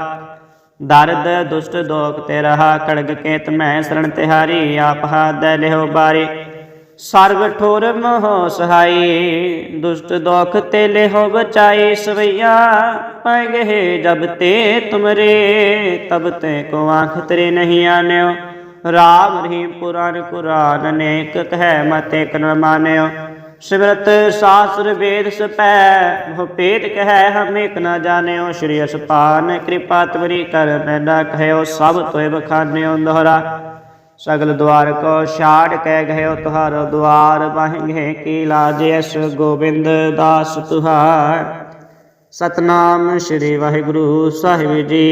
ਦਰਦ ਦੁਸ਼ਟ ਦੋਖ ਤੇ ਰਹਾ, ਕੜਗ ਕੇਤ ਮੈਂ ਸਰਣ ਤਿਹਾਰੀ ਆਪ ਹਾਦੈ ਲਿਹੋ ਬਾਰੀ। ਸਰਬ ਠੋਰ ਮੋਹ ਸਹਾਈ, ਦੁਸ਼ਟ ਦੋਖ ਤੇ ਲਿਓ ਬਚਾਈ ਸਵਈਆ, ਪੈ ਗਏ ਜਬ ਤੇ ਤੁਮਰੇ, ਤਬ ਤੇ ਕੋ ਆਂਖ ਤੇਰੇ ਨਹੀਂ ਆਨਿਓ। ਰਾਮ ਰਹੀਮ ਪੁਰਾਨ ਕੁਰਾਨ ਅਨੇਕ ਕਹਿ ਮਤੇ ਕਨ ਮਾਨਿਓ। ਸਿਮਰਤ ਸਾਸਰ ਵੇਦ ਸਪੈ, ਬਹੁ ਭੇਦ ਕਹਿ ਹਮੇਕ ਨਾ ਜਾਣਿਓ। ਸ਼੍ਰੀ ਅਸਪਾਨ ਕਿਰਪਾ ਤਵਰੀ ਕਰ ਮੈਨਾ ਕਹਿਓ, ਸਭ ਤੋਏ ਬਖਾਨਿਓ ਦੋਹਰਾ। ਸਗਲ ਦੁਆਰ ਕੋ ਛਾੜ ਕੇ ਗਇਓ ਤੁਹਾਰੋ ਦੁਆਰ ਬਾਹਿੰਗੇ ਕੀ ਲਾਜ ਅਸ ਗੋਬਿੰਦ ਦਾਸ ਤੁਹਾਰ। ਸਤਨਾਮ ਸ੍ਰੀ ਵਾਹਿਗੁਰੂ ਸਾਹਿਬ ਜੀ।